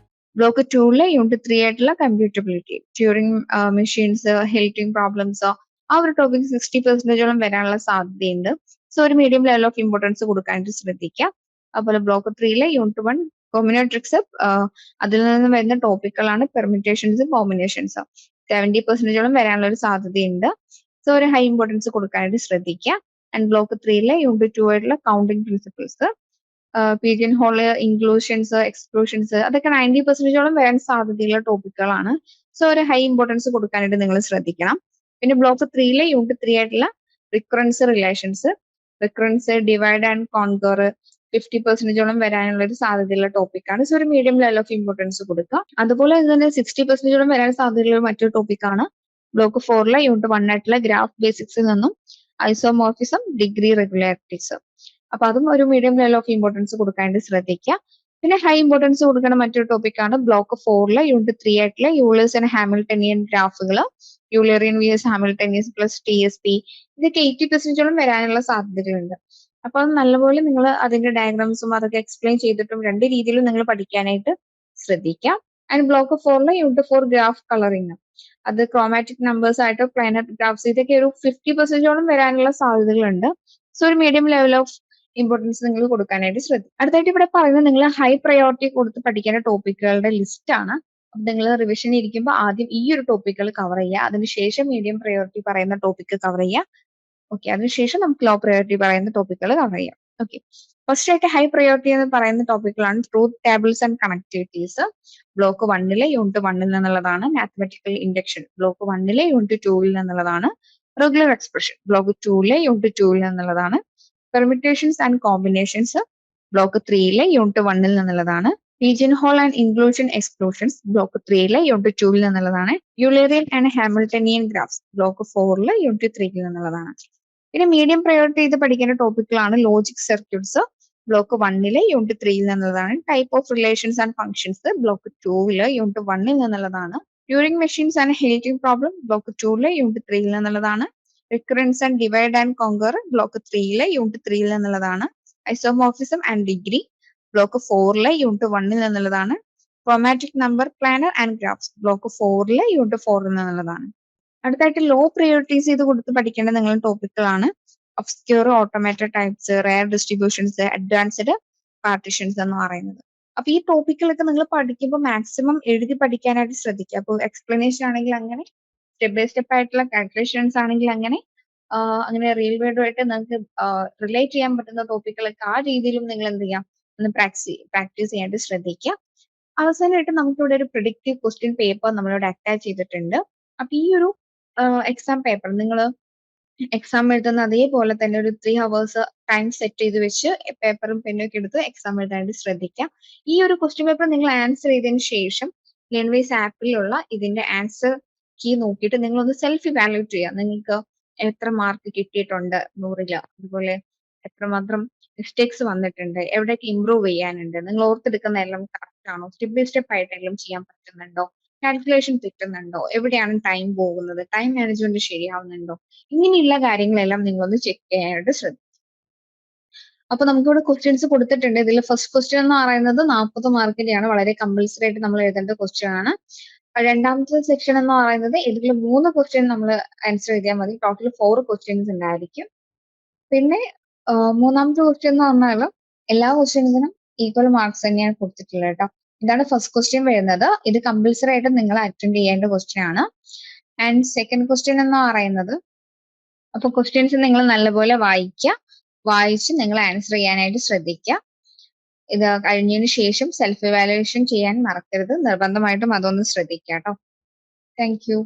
S2: ബ്ലോക്ക് ടൂവിലെ യൂണിറ്റ് ത്രീ ആയിട്ടുള്ള computability Turing machines halting problems ആ ഒരു ടോപ്പിക് സിക്സ്റ്റി പെർസെന്റേജോളം വരാനുള്ള സാധ്യതയുണ്ട്. സോ ഒരു മീഡിയം ലെവൽ ഓഫ് ഇമ്പോർട്ടൻസ് കൊടുക്കാനായിട്ട് ശ്രദ്ധിക്കുക അതുപോലെ ബ്ലോക്ക് ത്രീയിലെ യൂണിറ്റ് വൺ കോമ്പിനോട്രിക്സ് അതിൽ നിന്ന് വരുന്ന ടോപ്പിക്കുകളാണ് പെർമിറ്റേഷൻസും കോമ്പിനേഷൻസും സെവന്റി പെർസെന്റേജോളം വരാനുള്ള ഒരു സാധ്യതയുണ്ട്. സോ ഒരു ഹൈ ഇമ്പോർട്ടൻസ് കൊടുക്കാനായിട്ട് ശ്രദ്ധിക്കുക ആൻഡ് ബ്ലോക്ക് ത്രീയിലെ യൂണിറ്റ് ടു ആയിട്ടുള്ള counting principles pigeon hole inclusions exclusions അതൊക്കെ നയന്റി പെർസെന്റേജോളം വരാൻ സാധ്യതയുള്ള ടോപ്പിക്കുകളാണ് സോ ഒരു ഹൈ ഇമ്പോർട്ടൻസ് കൊടുക്കാനായിട്ട് നിങ്ങൾ ശ്രദ്ധിക്കണം. പിന്നെ ബ്ലോക്ക് ത്രീയിലെ യൂണിറ്റ് ത്രീ ആയിട്ടുള്ള recurrence relations recurrence divide and conquer fifty പെർസെന്റേജോളം വരാനുള്ള ഒരു സാധ്യതയുള്ള ടോപ്പിക്കാണ് സോ ഒരു മീഡിയം ലെവൽ ഓഫ് ഇമ്പോർട്ടൻസ് കൊടുക്കുക. അതുപോലെ തന്നെ സിക്സ്റ്റി പെർസെന്റേജോളം വരാൻ സാധ്യതയുള്ള മറ്റൊരു ടോപ്പിക്കാണ് ബ്ലോക്ക് ഫോറിലെ യൂണിറ്റ് വൺ ആയിട്ടുള്ള ഗ്രാഫ് ബേസിക്സിൽ നിന്നും ഐസോമോർഫിസം ഡിഗ്രി റെഗുലാരിറ്റീസ് അപ്പൊ അതും ഒരു മീഡിയം ലെവൽ ഓഫ് ഇമ്പോർട്ടൻസ് കൊടുക്കാനായിട്ട് ശ്രദ്ധിക്കുക പിന്നെ ഹൈ ഇമ്പോർട്ടൻസ് കൊടുക്കുന്ന മറ്റൊരു ടോപ്പിക്കാണ് ബ്ലോക്ക് ഫോറിലെ യൂണിറ്റ് ത്രീ ആയിട്ടുള്ള യൂളേഴ്സ് ആൻഡ് ഹാമിൽട്ടണിയൻ ഗ്രാഫുകൾ Eulerian V S Hamiltonians plus T S P ഇതൊക്കെ എയ്റ്റി പെർസെന്റോളം വരാനുള്ള സാധ്യതകളുണ്ട്. അപ്പൊ നല്ലപോലെ നിങ്ങൾ അതിന്റെ ഡയഗ്രാംസും അതൊക്കെ എക്സ്പ്ലെയിൻ ചെയ്തിട്ടും രണ്ട് രീതിയിലും നിങ്ങൾ പഠിക്കാനായിട്ട് ശ്രദ്ധിക്കാം. ആൻഡ് ബ്ലോക്ക് ഫോറിലെ യൂണിറ്റ് ഫോർ ഗ്രാഫ് കളറിങ് അത് ക്രോമാറ്റിക് നമ്പേഴ്സ് ആയിട്ടോ പ്ലാനറ്റ് ഗ്രാഫ്സ് ഇതൊക്കെ ഒരു ഫിഫ്റ്റി പെർസെന്റോളം വരാനുള്ള സാധ്യതകളുണ്ട്. സോ ഒരു മീഡിയം ലെവൽ ഓഫ് ഇമ്പോർട്ടൻസ് നിങ്ങൾ കൊടുക്കാനായിട്ട് ശ്രദ്ധിക്കും അടുത്തായിട്ട് ഇവിടെ പറയുന്നത് നിങ്ങൾ ഹൈ പ്രയോറിറ്റി കൊടുത്ത് പഠിക്കേണ്ട ടോപ്പിക്കുകളുടെ ലിസ്റ്റ് ആണ്. അപ്പൊ നിങ്ങൾ റിവിഷൻ ഇരിക്കുമ്പോൾ ആദ്യം ഈ ഒരു ടോപ്പിക്കുകൾ കവർ ചെയ്യുക. അതിനുശേഷം മീഡിയം പ്രയോറിറ്റി പറയുന്ന ടോപ്പിക്ക് കവർ ചെയ്യുക. ഓക്കെ അതിനുശേഷം നമുക്ക് ലോ പ്രയോറിറ്റി പറയുന്ന ടോപ്പിക്കുകൾ കവർ ചെയ്യാം. ഓക്കെ ഫസ്റ്റ് ആയിട്ട് ഹൈ പ്രയോറിറ്റി എന്ന് പറയുന്ന ടോപ്പിക്കുകളാണ് truth tables and connectivities block വണ്ണിലെ യൂണിറ്റ് വണ്ണിൽ നിന്നുള്ളതാണ് മാത്തമെറ്റിക്കൽ ഇൻഡക്ഷൻ ബ്ലോക്ക് വണ്ണിലെ യൂണിറ്റ് ടൂവിൽ നിന്നുള്ളതാണ് റെഗുലർ എക്സ്പ്രഷൻ ബ്ലോക്ക് ടൂവിലെ യൂണിറ്റ് ടൂവിൽ നിന്നുള്ളതാണ് പെർമിറ്റേഷൻസ് ആൻഡ് കോമ്പിനേഷൻസ് ബ്ലോക്ക് ത്രീയിലെ യൂണിറ്റ് വണ്ണിൽ നിന്നുള്ളതാണ്. Region hole and inclusion exclusions block ത്രീയിലെ unit ടൂവിൽ നിന്നുള്ളതാണ്. Eulerian and Hamiltonian graphs block ഫോറിലെ unit ത്രീയിൽ നിന്നുള്ളതാണ്. പിന്നെ മീഡിയം പ്രയോറിറ്റി ചെയ്ത് പഠിക്കേണ്ട ടോപ്പിക്കുകളാണ് ലോജിക് സർക്യൂട്ട്സ് ബ്ലോക്ക് വണ്ണിലെ യൂണിറ്റ് ത്രീയിൽ നിന്നുള്ളതാണ്. Type of relations and functions block ടൂവിൽ യൂണിറ്റ് വണ്ണിൽ നിന്നുള്ളതാണ്. Turing machines and halting problem block ടൂവിലെ unit ത്രീയിൽ നിന്നുള്ളതാണ്. Recurrence and divide and conquer block ത്രീയിലെ unit ത്രീയിൽ നിന്നുള്ളതാണ്. ഐസോമോഫിസം ആൻഡ് ഡിഗ്രി ബ്ലോക്ക് ഫോറിലെ യൂണിറ്റ് വണ്ണിൽ നിന്നുള്ളതാണ്. Chromatic number planar and graphs block ഫോറിലെ unit ഫോറിൽ നിന്നുള്ളതാണ്. അടുത്തായിട്ട് ലോ പ്രയോറിറ്റീസ് ചെയ്ത് കൊടുത്ത് പഠിക്കേണ്ട നിങ്ങളുടെ ടോപ്പിക്കുകളാണ് obscure automated types rare distributions advanced partitions എന്ന് പറയുന്നത്. അപ്പൊ ഈ ടോപ്പിക്കുകളൊക്കെ നിങ്ങൾ പഠിക്കുമ്പോൾ മാക്സിമം എഴുതി പഠിക്കാനായിട്ട് ശ്രദ്ധിക്കുക. അപ്പോൾ എക്സ്പ്ലനേഷൻ ആണെങ്കിൽ അങ്ങനെ സ്റ്റെപ്പ് ബൈ സ്റ്റെപ്പ് ആയിട്ടുള്ള കാൽക്കുലേഷൻസ് ആണെങ്കിൽ അങ്ങനെ അങ്ങനെ റിയൽ വേർഡുമായിട്ട് നിങ്ങൾക്ക് റിലേറ്റ് ചെയ്യാൻ പറ്റുന്ന ടോപ്പിക്കുകളൊക്കെ ആ രീതിയിലും നിങ്ങൾ എന്ത് ചെയ്യാം? ഒന്ന് പ്രാക്ടീസ് പ്രാക്ടീസ് ചെയ്യാനായിട്ട് ശ്രദ്ധിക്കുക. അവസാനമായിട്ട് നമുക്കിവിടെ ഒരു പ്രിഡിക്റ്റീവ് ക്വസ്റ്റ്യൻ പേപ്പർ നമ്മളിവിടെ അറ്റാച്ച് ചെയ്തിട്ടുണ്ട്. അപ്പൊ ഈ ഒരു എക്സാം പേപ്പർ നിങ്ങൾ എക്സാം എഴുതുന്ന അതേപോലെ തന്നെ ഒരു ത്രീ ഹവേഴ്സ് ടൈം സെറ്റ് ചെയ്ത് വെച്ച് പേപ്പറും പെന്നും ഒക്കെ എടുത്ത് എക്സാം എഴുതാനായിട്ട് ശ്രദ്ധിക്കാം ഈ ഒരു ക്വസ്റ്റ്യൻ പേപ്പർ നിങ്ങൾ ആൻസർ ചെയ്തതിന് ശേഷം ലേൺവേസ് ആപ്പിലുള്ള ഇതിന്റെ ആൻസർ കീ നോക്കിയിട്ട് നിങ്ങൾ ഒന്ന് സെൽഫ് ഇവാലുവേറ്റ് ചെയ്യുക നിങ്ങൾക്ക് എത്ര മാർക്ക് കിട്ടിയിട്ടുണ്ട് നൂറിൽ? അതുപോലെ എത്രമാത്രം മിസ്റ്റേക്സ് വന്നിട്ടുണ്ട്? എവിടെയൊക്കെ ഇമ്പ്രൂവ് ചെയ്യാനുണ്ട്? നിങ്ങൾ ഓർത്തെടുക്കുന്ന എല്ലാം കറക്റ്റ് ആണോ? സ്റ്റെപ്പ് ബൈ സ്റ്റെപ്പ് ആയിട്ട് എല്ലാം ചെയ്യാൻ പറ്റുന്നുണ്ടോ? കാൽക്കുലേഷൻ തെറ്റുന്നുണ്ടോ? എവിടെയാണ് ടൈം പോകുന്നത്? ടൈം മാനേജ്മെന്റ് ശരിയാവുന്നുണ്ടോ? ഇങ്ങനെയുള്ള കാര്യങ്ങളെല്ലാം നിങ്ങളൊന്ന് ചെക്ക് ചെയ്യാനായിട്ട് ശ്രദ്ധിക്കും അപ്പൊ നമുക്കിവിടെ ക്വസ്റ്റ്യൻസ് കൊടുത്തിട്ടുണ്ട്. ഇതിൽ ഫസ്റ്റ് ക്വസ്റ്റ്യൻ എന്ന് പറയുന്നത് നാൽപ്പത് മാർക്കിന്റെയാണ് വളരെ കമ്പൽസറി ആയിട്ട് നമ്മൾ എഴുതേണ്ട ക്വസ്റ്റ്യൻ ആണ്. രണ്ടാമത്തെ സെക്ഷൻ എന്ന് പറയുന്നത് ഇതിൽ മൂന്ന് ക്വസ്റ്റ്യൻ നമ്മൾ ആൻസർ ചെയ്താൽ മതി. ടോട്ടൽ ഫോർ ക്വസ്റ്റ്യൻസ് ഉണ്ടായിരിക്കും. പിന്നെ മൂന്നാമത്തെ ക്വസ്റ്റ്യൻ എന്ന് പറഞ്ഞാൽ എല്ലാ ക്വസ്റ്റ്യൻസിനും ഈക്വൽ മാർക്സ് തന്നെയാണ് കൊടുത്തിട്ടുള്ളത് കേട്ടോ. ഇതാണ് ഫസ്റ്റ് ക്വസ്റ്റ്യൻ വരുന്നത്. ഇത് കമ്പൽസറി ആയിട്ട് നിങ്ങൾ അറ്റൻഡ് ചെയ്യേണ്ട ക്വസ്റ്റ്യൻ ആണ്. ആൻഡ് സെക്കൻഡ് ക്വസ്റ്റ്യൻ എന്ന് പറയുന്നത് അപ്പൊ ക്വസ്റ്റ്യൻസ് നിങ്ങൾ നല്ലപോലെ വായിക്കുക. വായിച്ച് നിങ്ങൾ ആൻസർ ചെയ്യാനായിട്ട് ശ്രദ്ധിക്കുക. ഇത് കഴിഞ്ഞതിന് ശേഷം സെൽഫ് ഇവാലുവേഷൻ ചെയ്യാൻ മറക്കരുത്. നിർബന്ധമായിട്ടും അതൊന്ന് ശ്രദ്ധിക്കാം കേട്ടോ താങ്ക് യു